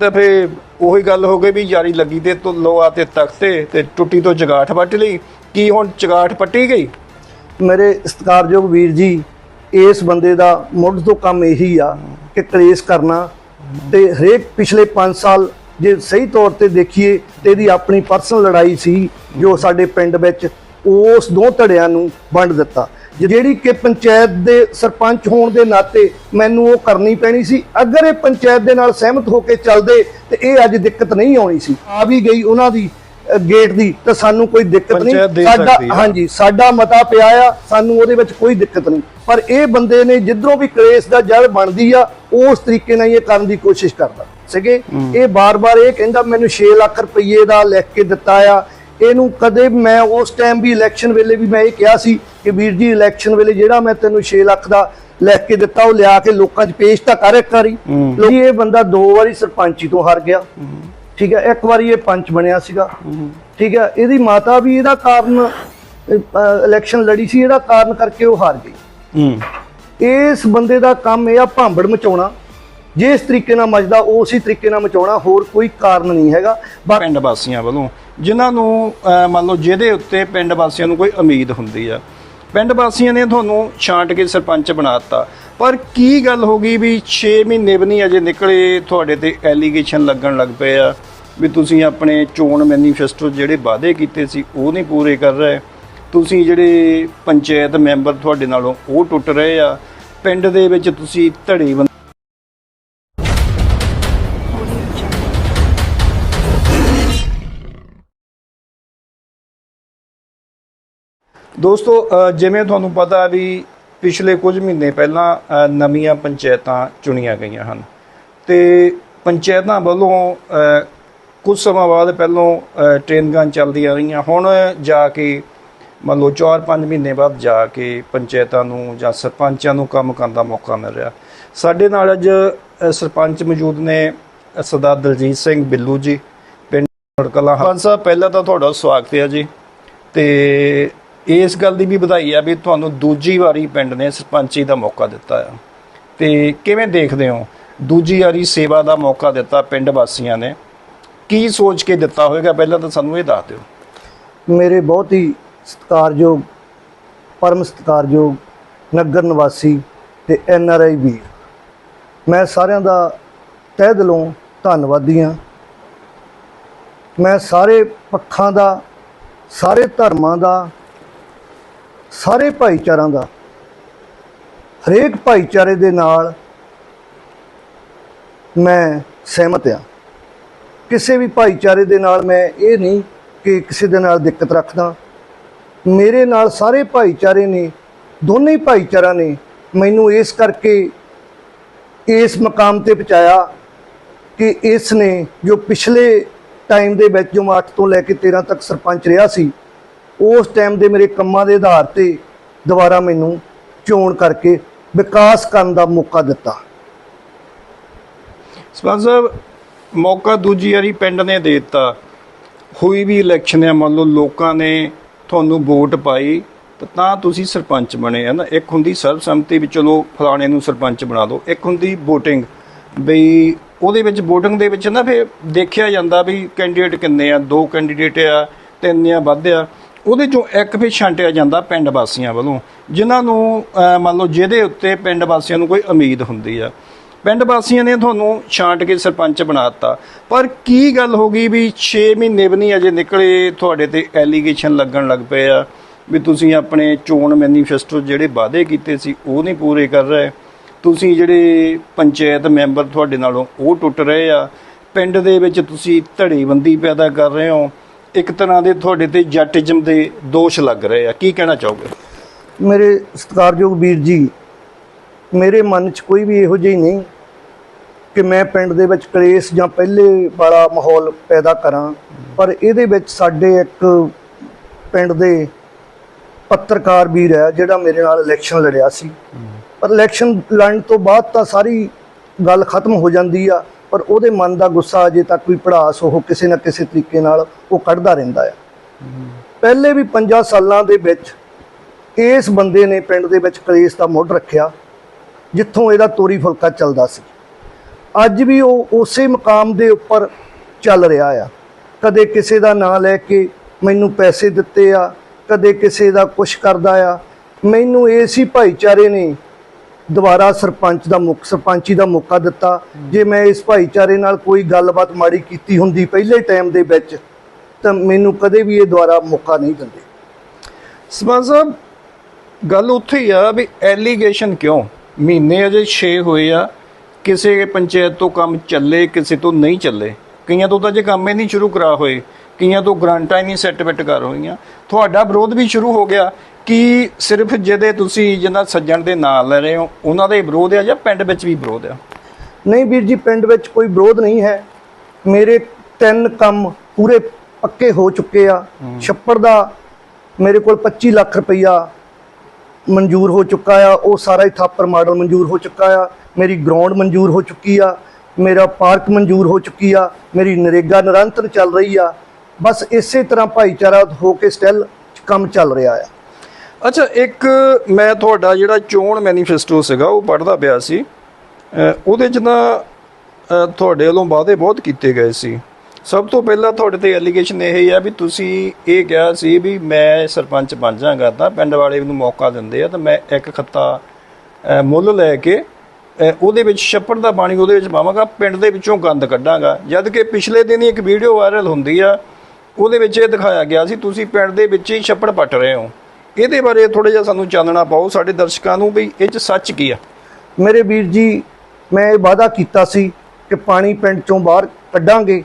ਤਾਂ ਫੇ ਉਹੀ ਗੱਲ ਹੋ ਗਈ ਵੀ ਯਾਰੀ ਲੱਗੀ ਤੇ ਤੋਂ ਲੋਆ ਤੇ ਤਖਤੇ ਤੇ ਟੁੱਟੀ ਤੋਂ ਜਗਾਠ ਵੱਟ ਲਈ। ਕੀ ਹੁਣ ਜਗਾਠ ਪੱਟੀ ਗਈ? ਮੇਰੇ ਸਤਿਕਾਰਯੋਗ ਵੀਰ ਜੀ, ਇਸ ਬੰਦੇ ਦਾ ਮੁੱਢ ਤੋਂ ਕੰਮ ਇਹੀ ਆ ਕਿ ਕਲੇਸ਼ ਕਰਨਾ ਤੇ ਹਰੇਕ ਪਿਛਲੇ 5 ਸਾਲ ਜੇ ਸਹੀ ਤੌਰ ਤੇ ਦੇਖੀਏ ਤੇ ਇਹਦੀ ਆਪਣੀ ਪਰਸਨਲ ਲੜਾਈ ਸੀ ਜੋ ਸਾਡੇ ਪਿੰਡ ਵਿੱਚ ਉਸ ਦੋ ਧੜਿਆਂ ਨੂੰ ਵੰਡ ਦਿੱਤਾ। ਜਿਹੜੀ ਕਿ ਪੰਚਾਇਤ ਦੇ ਸਰਪੰਚ ਹੋਣ ਦੇ ਨਾਤੇ ਮੈਨੂੰ ਉਹ ਕਰਨੀ ਪੈਣੀ ਸੀ। ਅਗਰ ਇਹ ਪੰਚਾਇਤ ਦੇ ਨਾਲ ਸਹਿਮਤ ਹੋ ਕੇ ਚੱਲਦੇ ਤੇ ਇਹ ਅੱਜ ਦਿੱਕਤ ਨਹੀਂ ਆਉਣੀ ਸੀ। ਆ ਵੀ ਗਈ ਉਹਨਾਂ ਦੀ ਗੇਟ ਦੀ ਤਾਂ ਸਾਨੂੰ ਕੋਈ ਦਿੱਕਤ ਨਹੀਂ। ਸਾਡਾ। ਹਾਂਜੀ ਸਾਡਾ ਮਤਾ ਪਿਆ ਆ ਸਾਨੂੰ ਉਹਦੇ ਵਿੱਚ ਕੋਈ ਦਿੱਕਤ ਨਹੀਂ। ਪਰ ਇਹ ਬੰਦੇ ਨੇ ਜਿੱਧਰੋਂ ਵੀ ਕਲੇਸ਼ ਦਾ ਜੜ ਬਣਦੀ ਆ ਉਸ ਤਰੀਕੇ ਨਾਲ ਇਹ ਕਰਨ ਦੀ ਕੋਸ਼ਿਸ਼ ਕਰਦਾ। ਸੀਗੇ? ਇਹ ਬਾਰ-ਬਾਰ ਇਹ ਕਹਿੰਦਾ ਮੈਨੂੰ 6 ਲੱਖ ਰੁਪਏ ਦਾ ਲਿਖ ਕੇ ਦਿੱਤਾ ਆ ਇਹਨੂੰ ਕਦੇ ਮੈਂ ਉਸ ਟਾਈਮ ਵੀ ਇਲੈਕਸ਼ਨ ਵੇਲੇ ਵੀ ਮੈਂ ਇਹ ਕਿਹਾ ਸੀ ਕਿ ਵੀਰ ਜੀ ਇਲੈਕਸ਼ਨ ਵੇਲੇ ਜਿਹੜਾ ਮੈਂ ਤੈਨੂੰ 6 ਲੱਖ ਦਾ ਲਿਖ ਕੇ ਦਿੱਤਾ ਉਹ ਲਿਆ ਕੇ ਲੋਕਾਂ 'ਚ ਪੇਸ਼ ਤਾਂ ਕਰ ਇੱਕ ਵਾਰੀ। ਲੋਕੀ ਇਹ ਬੰਦਾ ਦੋ ਵਾਰੀ ਸਰਪੰਚੀ ਤੋਂ ਹਾਰ ਗਿਆ। ਠੀਕ ਹੈ ਇੱਕ ਵਾਰੀ ਇਹ ਪੰਚ ਬਣਿਆ ਸੀਗਾ। ਠੀਕ ਹੈ ਇਹਦੀ ਮਾਤਾ ਵੀ ਇਹਦਾ ਕਾਰਨ ਇਲੈਕਸ਼ਨ ਲੜੀ ਸੀ ਇਹਦਾ ਕਾਰਨ ਕਰਕੇ ਉਹ ਹਾਰ ਗਈ। ਇਸ ਬੰਦੇ ਦਾ ਕੰਮ ਇਹ ਆ ਭਾਂਬੜ ਮਚਾਉਣਾ। ਜਿਸ ਤਰੀਕੇ ਨਾਲ ਮਚਦਾ ਉਸੇ ਤਰੀਕੇ ਨਾਲ ਮਚਾਉਣਾ ਹੋਰ ਕੋਈ ਕਾਰਨ ਨਹੀਂ ਹੈਗਾ। ਪਿੰਡ ਵਾਸੀਆਂ ਵੱਲੋਂ ਜਿਨ੍ਹਾਂ ਨੂੰ ਅਹ, ਮੰਨ ਲਓ ਜਿਹਦੇ ਉੱਤੇ ਪਿੰਡ ਵਾਸੀਆਂ ਨੂੰ ਕੋਈ ਉਮੀਦ ਹੁੰਦੀ ਆ ਪਿੰਡ ਵਾਸੀਆਂ ਨੇ ਤੁਹਾਨੂੰ ਛਾਂਟ ਕੇ ਸਰਪੰਚ ਬਣਾਤਾ ਪਰ ਕੀ ਗੱਲ ਹੋ ਗਈ ਵੀ 6 ਮਹੀਨੇ ਵੀ ਨਹੀਂ ਅਜੇ ਨਿਕਲੇ ਤੁਹਾਡੇ ਤੇ ਐਲੀਗੇਸ਼ਨ ਲੱਗਣ ਲੱਗ ਪਏ ਆ ਵੀ ਤੁਸੀਂ ਆਪਣੇ ਚੋਣ ਮੈਨੀਫੈਸਟੋ ਜਿਹੜੇ ਵਾਅਦੇ ਕੀਤੇ ਸੀ ਉਹ ਨਹੀਂ ਪੂਰੇ ਕਰ ਰਹੇ? ਤੁਸੀਂ ਜਿਹੜੇ ਪੰਚਾਇਤ ਮੈਂਬਰ ਤੁਹਾਡੇ ਨਾਲੋਂ ਉਹ ਟੁੱਟ ਰਹੇ ਆ ਪਿੰਡ ਦੇ ਵਿੱਚ ਤੁਸੀਂ ਧੜੀ ਦੋਸਤੋ ਜਿਵੇਂ ਤੁਹਾਨੂੰ ਪਤਾ ਵੀ ਪਿਛਲੇ ਕੁਝ ਮਹੀਨੇ ਪਹਿਲਾਂ ਨਵੀਆਂ ਪੰਚਾਇਤਾਂ ਚੁਣੀਆਂ ਗਈਆਂ ਹਨ। ਤੇ ਪੰਚਾਇਤਾਂ ਵੱਲੋਂ ਕੁਝ ਸਮਾਂ ਬਾਅਦ ਪਹਿਲੋਂ ਟ੍ਰੇਨਿੰਗਾਂ ਚੱਲਦੀਆਂ ਰਹੀਆਂ। ਹੁਣ ਜਾ ਕੇ ਮੰਨ ਲਓ 4-5 ਮਹੀਨੇ ਬਾਅਦ ਜਾ ਕੇ ਪੰਚਾਇਤਾਂ ਨੂੰ ਜਾਂ ਸਰਪੰਚਾਂ ਨੂੰ ਕੰਮ ਕਰਨ ਦਾ ਮੌਕਾ ਮਿਲ ਰਿਹਾ। ਸਾਡੇ ਨਾਲ ਅੱਜ ਸਰਪੰਚ ਮੌਜੂਦ ਨੇ ਸਰਦਾਰ ਦਲਜੀਤ ਸਿੰਘ ਬਿੱਲੂ ਜੀ ਪਿੰਡ ਕਲਾ। ਸਰਪੰਚ ਸਾਹਿਬ ਪਹਿਲਾਂ ਤਾਂ ਤੁਹਾਡਾ ਸਵਾਗਤ ਹੈ ਜੀ। ਤੇ ਇਸ ਗੱਲ ਦੀ ਵੀ ਵਧਾਈ ਆ ਵੀ ਤੁਹਾਨੂੰ ਦੂਜੀ ਵਾਰੀ ਪਿੰਡ ਨੇ ਸਰਪੰਚੀ ਦਾ ਮੌਕਾ ਦਿੱਤਾ ਆ। ਤੇ ਕਿਵੇਂ ਦੇਖਦੇ ਹੋ? ਦੂਜੀ ਵਾਰੀ ਸੇਵਾ ਦਾ ਮੌਕਾ ਦਿੱਤਾ ਪਿੰਡ ਵਾਸੀਆਂ ਨੇ। ਕੀ ਸੋਚ ਕੇ ਦਿੱਤਾ ਹੋਵੇਗਾ ਪਹਿਲਾਂ ਤਾਂ ਸਾਨੂੰ ਇਹ ਦੱਸ ਦਿਓ। ਮੇਰੇ ਬਹੁਤ ਹੀ ਸਤਿਕਾਰਯੋਗ, ਪਰਮ ਸਤਿਕਾਰਯੋਗ ਨਗਰ ਨਿਵਾਸੀ ਤੇ ਐਨ ਆਰ ਆਈ ਵੀਰ। ਮੈਂ ਸਾਰਿਆਂ ਦਾ ਤਹਿ ਦਿਲੋਂ ਧੰਨਵਾਦੀ ਹਾਂ। ਮੈਂ ਸਾਰੇ ਪੱਖਾਂ ਦਾ, ਸਾਰੇ ਧਰਮਾਂ ਦਾ ਸਾਰੇ ਭਾਈਚਾਰਾਂ ਦਾ, ਹਰੇਕ ਭਾਈਚਾਰੇ ਦੇ ਨਾਲ ਮੈਂ ਸਹਿਮਤ ਹਾਂ। ਕਿਸੇ ਵੀ ਭਾਈਚਾਰੇ ਦੇ ਨਾਲ ਮੈਂ ਇਹ ਨਹੀਂ ਕਿ ਕਿਸੇ ਦੇ ਨਾਲ ਦਿੱਕਤ ਰੱਖਦਾ। ਮੇਰੇ ਨਾਲ ਸਾਰੇ ਭਾਈਚਾਰੇ ਨੇ, ਦੋਨੇ ਭਾਈਚਾਰਾ ਨੇ ਮੈਨੂੰ ਇਸ ਕਰਕੇ ਇਸ ਮਕਾਮ ਤੇ ਪਹੁੰਚਾਇਆ ਕਿ ਇਸ ਨੇ ਜੋ ਪਿਛਲੇ ਟਾਈਮ ਦੇ ਵਿੱਚ ਜੋ ਮੈਂ 8 ਤੋਂ ਲੈ ਕੇ 13 ਤੱਕ ਸਰਪੰਚ ਰਿਹਾ ਸੀ ਉਸ ਟਾਈਮ ਦੇ ਮੇਰੇ ਕੰਮਾਂ ਦੇ ਆਧਾਰ ਤੇ ਦੁਬਾਰਾ ਮੈਨੂੰ ਚੋਣ ਕਰਕੇ ਵਿਕਾਸ ਕਰਨ ਦਾ ਮੌਕਾ ਦਿੱਤਾ। ਸਰਪੰਚ ਸਾਹਿਬ, ਮੌਕਾ ਦੂਜੀ ਵਾਰੀ ਪਿੰਡ ਨੇ ਦੇ ਦਿੱਤਾ। ਹੋਈ ਵੀ ਇਲੈਕਸ਼ਨ ਆ, ਮੰਨ ਲਓ ਲੋਕਾਂ ਨੇ ਤੁਹਾਨੂੰ ਵੋਟ ਪਾਈ, ਤਾਂ ਤੁਸੀਂ ਸਰਪੰਚ ਬਣੇ ਹੈ ਨਾ ਇੱਕ ਹੁੰਦੀ ਸਰਬਸੰਮਤੀ ਵੀ ਚਲੋ ਫਲਾਣੇ ਨੂੰ ਸਰਪੰਚ ਬਣਾ ਦਿਓ, ਇੱਕ ਹੁੰਦੀ VOTING ਬਈ ਉਹਦੇ ਵਿੱਚ VOTING ਦੇ ਵਿੱਚ ਨਾ ਫਿਰ ਦੇਖਿਆ ਜਾਂਦਾ ਵੀ ਕੈਂਡੀਡੇਟ ਕਿੰਨੇ ਆ, ਦੋ ਕੈਂਡੀਡੇਟ ਆ, ਤਿੰਨ ਆ, ਵੱਧ ਆ। ਉਹਦੇ ਚੋਂ ਇੱਕ ਫਿਰ ਛਾਂਟਿਆ ਜਾਂਦਾ ਪਿੰਡ ਵਾਸੀਆਂ ਵੱਲੋਂ, ਜਿਨ੍ਹਾਂ ਨੂੰ ਮੰਨ ਲਓ ਜਿਹਦੇ ਉੱਤੇ ਪਿੰਡ ਵਾਸੀਆਂ ਨੂੰ ਕੋਈ ਉਮੀਦ ਹੁੰਦੀ ਆ। ਪਿੰਡ ਵਾਸੀਆਂ ਨੇ ਤੁਹਾਨੂੰ ਛਾਂਟ ਕੇ ਸਰਪੰਚ ਬਣਾਤਾ ਪਰ ਕੀ ਗੱਲ ਹੋ ਗਈ ਵੀ 6 ਮਹੀਨੇ ਵੀ ਨਹੀਂ ਅਜੇ ਨਿਕਲੇ, ਤੁਹਾਡੇ ਤੇ ਐਲੀਗੇਸ਼ਨ ਲੱਗਣ ਲੱਗ ਪਏ ਆ ਵੀ ਤੁਸੀਂ ਆਪਣੇ ਚੋਣ ਮੈਨੀਫੈਸਟੋ ਜਿਹੜੇ ਵਾਅਦੇ ਕੀਤੇ ਸੀ, ਉਹ ਨਹੀਂ ਪੂਰੇ ਕਰ ਰਹੇ। ਤੁਸੀਂ ਜਿਹੜੇ ਪੰਚਾਇਤ ਮੈਂਬਰ ਤੁਹਾਡੇ ਨਾਲੋਂ ਉਹ ਟੁੱਟ ਰਹੇ ਆ। ਪਿੰਡ ਦੇ ਵਿੱਚ ਤੁਸੀਂ ਧੜੇਬੰਦੀ ਪੈਦਾ ਕਰ ਰਹੇ ਹੋ। ਇੱਕ ਤਰ੍ਹਾਂ ਦੇ ਤੁਹਾਡੇ ਤੇ ਜੱਟਿਜ਼ਮ ਦੇ ਦੋਸ਼ ਲੱਗ ਰਹੇ ਆ। ਕੀ ਕਹਿਣਾ ਚਾਹੋਗੇ? ਮੇਰੇ ਸਤਿਕਾਰਯੋਗ ਵੀਰ ਜੀ, ਮੇਰੇ ਮਨ 'ਚ ਕੋਈ ਵੀ ਇਹੋ ਜਿਹੀ ਨਹੀਂ ਕਿ ਮੈਂ ਪਿੰਡ ਦੇ ਵਿੱਚ ਕਲੇਸ਼ ਜਾਂ ਪਹਿਲੇ ਵਾਲਾ ਮਾਹੌਲ ਪੈਦਾ ਕਰਾਂ, ਪਰ ਇਹਦੇ ਵਿੱਚ ਸਾਡੇ ਇੱਕ ਪਿੰਡ ਦੇ ਪੱਤਰਕਾਰ ਵੀਰ ਹੈ, ਜਿਹੜਾ ਮੇਰੇ ਨਾਲ ਇਲੈਕਸ਼ਨ ਲੜਿਆ ਸੀ। ਪਰ ਇਲੈਕਸ਼ਨ ਲੜਨ ਤੋਂ ਬਾਅਦ ਤਾਂ ਸਾਰੀ ਗੱਲ ਖਤਮ ਹੋ ਜਾਂਦੀ ਆ। ਪਰ ਉਹਦੇ ਮਨ ਦਾ ਗੁੱਸਾ ਅਜੇ ਤੱਕ ਵੀ ਪੜਾਸ ਉਹ ਕਿਸੇ ਨਾ ਕਿਸੇ ਤਰੀਕੇ ਨਾਲ ਉਹ ਕੱਢਦਾ ਰਹਿੰਦਾ ਆ। ਪਹਿਲੇ ਵੀ 50 ਸਾਲਾਂ ਦੇ ਵਿੱਚ ਇਸ ਬੰਦੇ ਨੇ ਪਿੰਡ ਦੇ ਵਿੱਚ ਕਲੇਸ਼ ਦਾ ਮੁੱਢ ਰੱਖਿਆ, ਜਿੱਥੋਂ ਇਹਦਾ ਤੋਰੀ ਫੁਲਕਾ ਚੱਲਦਾ ਸੀ। ਅੱਜ ਵੀ ਉਹ ਉਸੇ ਮਕਾਮ ਦੇ ਉੱਪਰ ਚੱਲ ਰਿਹਾ ਆ। ਕਦੇ ਕਿਸੇ ਦਾ ਨਾਂ ਲੈ ਕੇ ਮੈਨੂੰ ਪੈਸੇ ਦਿੱਤੇ ਆ, ਕਦੇ ਕਿਸੇ ਦਾ ਕੁਛ ਕਰਦਾ ਆ। ਮੈਨੂੰ ਇਸੇ ਭਾਈਚਾਰੇ ਨੇ ਦੁਬਾਰਾ ਸਰਪੰਚ ਦਾ ਮੁੱਖ ਸਰਪੰਚੀ ਦਾ ਮੌਕਾ ਦਿੱਤਾ। ਜੇ ਮੈਂ ਇਸ ਭਾਈਚਾਰੇ ਨਾਲ ਕੋਈ ਗੱਲਬਾਤ ਮਾੜੀ ਕੀਤੀ ਹੁੰਦੀ ਪਹਿਲੇ ਟਾਈਮ ਦੇ ਵਿੱਚ, ਤਾਂ ਮੈਨੂੰ ਕਦੇ ਵੀ ਇਹ ਦੁਬਾਰਾ ਮੌਕਾ ਨਹੀਂ ਦਿੰਦੇ। ਸਮਾਜ ਸਾਹਿਬ, ਗੱਲ ਉੱਥੇ ਹੀ ਆ ਵੀ ਐਲੀਗੇਸ਼ਨ ਕਿਉਂ? ਮਹੀਨੇ ਅਜੇ 6 ਹੋਏ ਆ, ਕਿਸੇ ਪੰਚਾਇਤ ਤੋਂ ਕੰਮ ਚੱਲੇ, ਕਿਸੇ ਤੋਂ ਨਹੀਂ ਚੱਲੇ। ਕਈਆਂ ਤੋਂ ਤਾਂ ਜੇ ਕੰਮ ਹੀ ਨਹੀਂ ਸ਼ੁਰੂ ਕਰਾ ਹੋਏ। ਕਈਆਂ ਤੋਂ ਗ੍ਰਾਂਟਾਂ ਹੀ ਨਹੀਂ ਸੈਟਲਮੈਂਟ ਕਰ ਹੋਈਆਂ ਤੁਹਾਡਾ ਵਿਰੋਧ ਵੀ ਸ਼ੁਰੂ ਹੋ ਗਿਆ ਕਿ ਸਿਰਫ ਜਿਹਦੇ ਤੁਸੀਂ ਜਿਹਨਾਂ ਸੱਜਣ ਦੇ ਨਾਂ ਲੈ ਰਹੇ ਹੋ ਉਹਨਾਂ ਦਾ ਵਿਰੋਧ ਆ ਜਾਂ ਪਿੰਡ ਵਿੱਚ ਵੀ ਵਿਰੋਧ ਆ? ਨਹੀਂ ਵੀਰ ਜੀ ਪਿੰਡ ਵਿੱਚ ਕੋਈ ਵਿਰੋਧ ਨਹੀਂ ਹੈ। ਮੇਰੇ ਤਿੰਨ ਕੰਮ ਪੂਰੇ ਪੱਕੇ ਹੋ ਚੁੱਕੇ ਆ। ਛੱਪੜ ਦਾ ਮੇਰੇ ਕੋਲ 25 ਲੱਖ ਰੁਪਈਆ ਮਨਜ਼ੂਰ ਹੋ ਚੁੱਕਾ ਆ। ਉਹ ਸਾਰਾ ਹੀ ਥਾਪਰ ਮਾਡਲ ਮਨਜ਼ੂਰ ਹੋ ਚੁੱਕਾ ਆ। ਮੇਰੀ ਗਰਾਊਂਡ ਮਨਜ਼ੂਰ ਹੋ ਚੁੱਕੀ ਆ। ਮੇਰਾ ਪਾਰਕ ਮਨਜ਼ੂਰ ਹੋ ਚੁੱਕੀ ਆ। ਮੇਰੀ ਨਰੇਗਾ ਨਿਰੰਤਰ ਚੱਲ ਰਹੀ ਆ। ਬਸ ਇਸੇ ਤਰ੍ਹਾਂ ਭਾਈਚਾਰਾ ਹੋ ਕੇ ਸਟਿਲ ਕੰਮ ਚੱਲ ਰਿਹਾ ਆ। ਅੱਛਾ, ਇੱਕ ਮੈਂ ਤੁਹਾਡਾ ਜਿਹੜਾ ਚੋਣ ਮੈਨੀਫੈਸਟੋ ਸੀਗਾ, ਉਹ ਪੜ੍ਹਦਾ ਪਿਆ ਸੀ। ਉਹਦੇ 'ਚ ਤਾਂ ਤੁਹਾਡੇ ਵੱਲੋਂ ਵਾਅਦੇ ਬਹੁਤ ਕੀਤੇ ਗਏ ਸੀ। ਸਭ ਤੋਂ ਪਹਿਲਾਂ ਤੁਹਾਡੇ ਤੇ ਐਲੀਗੇਸ਼ਨ ਇਹ ਹੀ ਆ ਵੀ ਤੁਸੀਂ ਇਹ ਕਿਹਾ ਸੀ ਵੀ ਮੈਂ ਸਰਪੰਚ ਬਣ ਜਾਗਾ ਤਾਂ ਪਿੰਡ ਵਾਲੇ ਨੂੰ ਮੌਕਾ ਦਿੰਦੇ ਆ, ਤਾਂ ਮੈਂ ਇੱਕ ਖੱਤਾ ਮੁੱਲ ਲੈ ਕੇ ਉਹਦੇ ਵਿੱਚ ਛੱਪੜ ਦਾ ਪਾਣੀ ਉਹਦੇ ਵਿੱਚ ਪਾਵਾਂਗਾ, ਪਿੰਡ ਦੇ ਵਿੱਚੋਂ ਗੰਦ ਕੱਢਾਂਗਾ। ਜਦ ਕਿ ਪਿਛਲੇ ਦਿਨ ਹੀ ਇੱਕ ਵੀਡੀਓ ਵਾਇਰਲ ਹੁੰਦੀ ਆ ਉਹਦੇ ਵਿੱਚ ਇਹ ਦਿਖਾਇਆ ਗਿਆ ਸੀ ਤੁਸੀਂ ਪਿੰਡ ਦੇ ਵਿੱਚ ਹੀ ਛੱਪੜ ਪੱਟ ਰਹੇ ਹੋ। ਇਹਦੇ ਬਾਰੇ ਥੋੜਾ ਜਿਹਾ ਸਾਨੂੰ ਚਾਨਣਾ ਪਾਓ ਸਾਡੇ ਦਰਸ਼ਕਾਂ ਨੂੰ ਵੀ ਇਹ ਚ ਸੱਚ ਕੀ ਆ। ਮੇਰੇ ਵੀਰ ਜੀ ਮੈਂ ਇਹ ਵਾਅਦਾ ਕੀਤਾ ਸੀ ਕਿ ਪਾਣੀ ਪਿੰਡ ਚੋਂ ਬਾਹਰ ਕੱਢਾਂਗੇ।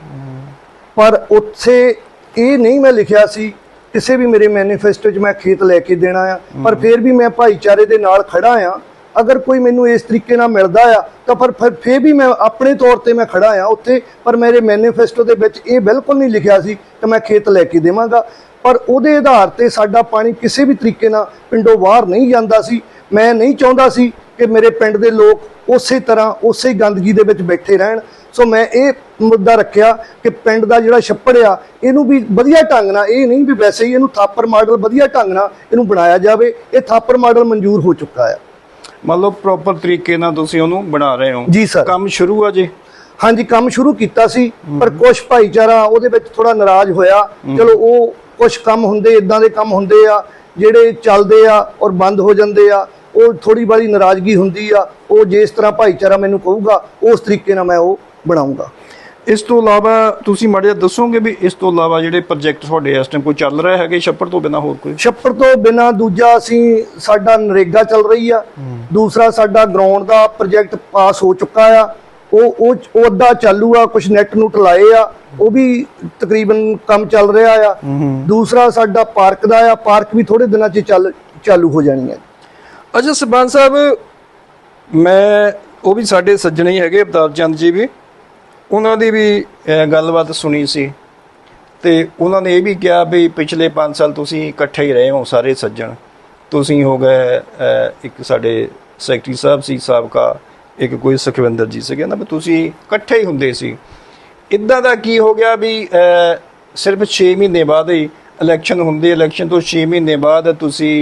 ਪਰ ਉੱਥੇ ਇਹ ਨਹੀਂ ਮੈਂ ਲਿਖਿਆ ਸੀ ਕਿਸੇ ਵੀ ਮੇਰੇ ਮੈਨੀਫੈਸਟੋ 'ਚ ਮੈਂ ਖੇਤ ਲੈ ਕੇ ਦੇਣਾ ਆ। ਪਰ ਫਿਰ ਵੀ ਮੈਂ ਭਾਈਚਾਰੇ ਦੇ ਨਾਲ ਖੜਾ ਆ। ਅਗਰ ਕੋਈ ਮੈਨੂੰ ਇਸ ਤਰੀਕੇ ਨਾਲ ਮਿਲਦਾ ਆ, ਤਾਂ ਪਰ ਫਿਰ ਫਿਰ ਵੀ ਮੈਂ ਆਪਣੇ ਤੌਰ ਤੇ ਮੈਂ ਖੜਾ ਆ ਉੱਥੇ, ਪਰ ਮੇਰੇ ਮੈਨੀਫੈਸਟੋ ਦੇ ਵਿੱਚ ਇਹ ਬਿਲਕੁਲ ਨਹੀਂ ਲਿਖਿਆ ਸੀ ਕਿ ਮੈਂ ਖੇਤ ਲੈ ਕੇ ਦੇਵਾਂਗਾ। ਪਰ ਉਹਦੇ ਆਧਾਰ ਤੇ ਸਾਡਾ ਪਾਣੀ ਕਿਸੇ ਵੀ ਤਰੀਕੇ ਨਾਲ ਪਿੰਡੋਂ ਬਾਹਰ ਨਹੀਂ ਜਾਂਦਾ ਸੀ। ਮੈਂ ਨਹੀਂ ਚਾਹੁੰਦਾ ਸੀ ਕਿ ਮੇਰੇ ਪਿੰਡ ਦੇ ਲੋਕ ਉਸੇ ਤਰ੍ਹਾਂ ਉਸੇ ਗੰਦਗੀ ਦੇ ਵਿੱਚ ਬੈਠੇ ਰਹਿਣ। ਸੋ ਮੈਂ ਇਹ ਮੁੱਦਾ ਰੱਖਿਆ ਕਿ ਪਿੰਡ ਦਾ ਜਿਹੜਾ ਛੱਪੜ ਆ, ਇਹਨੂੰ ਵੀ ਵਧੀਆ ਢੰਗ ਨਾਲ, ਇਹ ਨਹੀਂ ਵੀ ਵੈਸੇ ਹੀ ਇਹਨੂੰ ਥਾਪਰ ਮਾਡਲ ਵਧੀਆ ਢੰਗ ਨਾਲ ਇਹਨੂੰ ਬਣਾਇਆ ਜਾਵੇ। ਇਹ ਥਾਪਰ ਮਾਡਲ ਮਨਜ਼ੂਰ ਹੋ ਚੁੱਕਾ ਆ। ਮੰਨ ਲਓ ਪ੍ਰੋਪਰ ਤਰੀਕੇ ਨਾਲ ਤੁਸੀਂ ਉਹਨੂੰ ਬਣਾ ਰਹੇ ਹੋ। ਜੀ ਸਰ। ਕੰਮ ਸ਼ੁਰੂ ਆ ਜੀ? ਹਾਂਜੀ ਕੰਮ ਸ਼ੁਰੂ ਕੀਤਾ ਸੀ ਪਰ ਕੁਝ ਭਾਈਚਾਰਾ ਉਹਦੇ ਵਿੱਚ ਥੋੜਾ ਨਾਰਾਜ਼ ਹੋਇਆ। ਚਲੋ ਉਹ ਕੁਝ ਕੰਮ ਹੁੰਦੇ ਇਦਾਂ ਦੇ ਕੰਮ ਹੁੰਦੇ ਆ ਜਿਹੜੇ ਚੱਲਦੇ ਆ ਔਰ ਬੰਦ ਹੋ ਜਾਂਦੇ ਆ ਉਹ ਥੋੜੀ ਬਾਰੀ ਨਾਰਾਜ਼ਗੀ ਹੁੰਦੀ ਆ ਉਹ ਜਿਸ ਤਰ੍ਹਾਂ ਭਾਈਚਾਰਾ ਮੈਨੂੰ ਕਹੂਗਾ ਉਸ ਤਰੀਕੇ ਨਾਲ ਮੈਂ ਉਹ ਬਣਾਉਂਗਾ ਇਸ ਤੋਂ ਇਲਾਵਾ ਤੁਸੀਂ ਮਾੜਾ ਜਿਹਾ ਦੱਸੋਗੇ ਵੀ ਇਸ ਤੋਂ ਇਲਾਵਾ ਜਿਹੜੇ ਪ੍ਰੋਜੈਕਟ ਤੁਹਾਡੇ ਇਸ ਟਾਈਮ ਕੋਈ ਚੱਲ ਰਿਹਾ ਹੈਗੇ ਛੱਪੜ ਤੋਂ ਬਿਨਾ ਹੋਰ ਕੋਈ? ਛੱਪੜ ਤੋਂ ਬਿਨਾ ਦੂਜਾ ਅਸੀਂ ਸਾਡਾ ਨਰੇਗਾ ਚੱਲ ਰਹੀ ਆ। ਦੂਸਰਾ ਸਾਡਾ ਗਰਾਊਂਡ ਦਾ ਪ੍ਰੋਜੈਕਟ ਪਾਸ ਹੋ ਚੁੱਕਾ ਆ। ਉਹ ਉਹ ਉਹ ਅੱਧਾ ਚਾਲੂ ਆ ਕੁਝ ਨੈਟ ਨੂਟ ਲਾਏ ਆ। ਉਹ ਵੀ ਤਕਰੀਬਨ ਕੰਮ ਚੱਲ ਰਿਹਾ ਆ। ਦੂਸਰਾ ਸਾਡਾ ਪਾਰਕ ਦਾ ਆ। ਪਾਰਕ ਵੀ ਥੋੜੇ ਦਿਨਾਂ 'ਚ ਚੱਲ ਚਾਲੂ ਹੋ ਜਾਣੀ ਹੈ ਅੱਛਾ ਸਰਪੰਚ ਸਾਹਿਬ ਮੈਂ ਉਹ ਵੀ ਸਾਡੇ ਸੱਜਣੇ ਹੀ ਹੈਗੇ ਅਵਤਾਰ ਚੰਦ ਜੀ ਵੀ। ਉਹਨਾਂ ਦੀ ਵੀ ਗੱਲਬਾਤ ਸੁਣੀ ਸੀ। ਤੇ ਉਹਨਾਂ ਨੇ ਇਹ ਵੀ ਕਿਹਾ ਵੀ ਪਿਛਲੇ 5 ਸਾਲ ਤੁਸੀਂ ਇਕੱਠੇ ਹੀ ਰਹੇ ਹੋ, ਸਾਰੇ ਸੱਜਣ। ਤੁਸੀਂ ਹੋ ਗਏ ਇੱਕ ਸਾਡੇ ਸੈਕਟਰੀ ਸਾਹਿਬ ਸੀ, ਸਾਬਕਾ ਇੱਕ ਕੋਈ ਸੁਖਵਿੰਦਰ ਜੀ ਸੀਗੇ ਨਾ, ਵੀ ਤੁਸੀਂ ਇਕੱਠੇ ਹੀ ਹੁੰਦੇ ਸੀ। ਇਦਾਂ ਦਾ ਕੀ ਹੋ ਗਿਆ ਵੀ ਸਿਰਫ 6 ਮਹੀਨੇ ਬਾਅਦ ਹੀ ਇਲੈਕਸ਼ਨ ਹੁੰਦੀ, ਇਲੈਕਸ਼ਨ ਤੋਂ 6 ਮਹੀਨੇ ਬਾਅਦ ਤੁਸੀਂ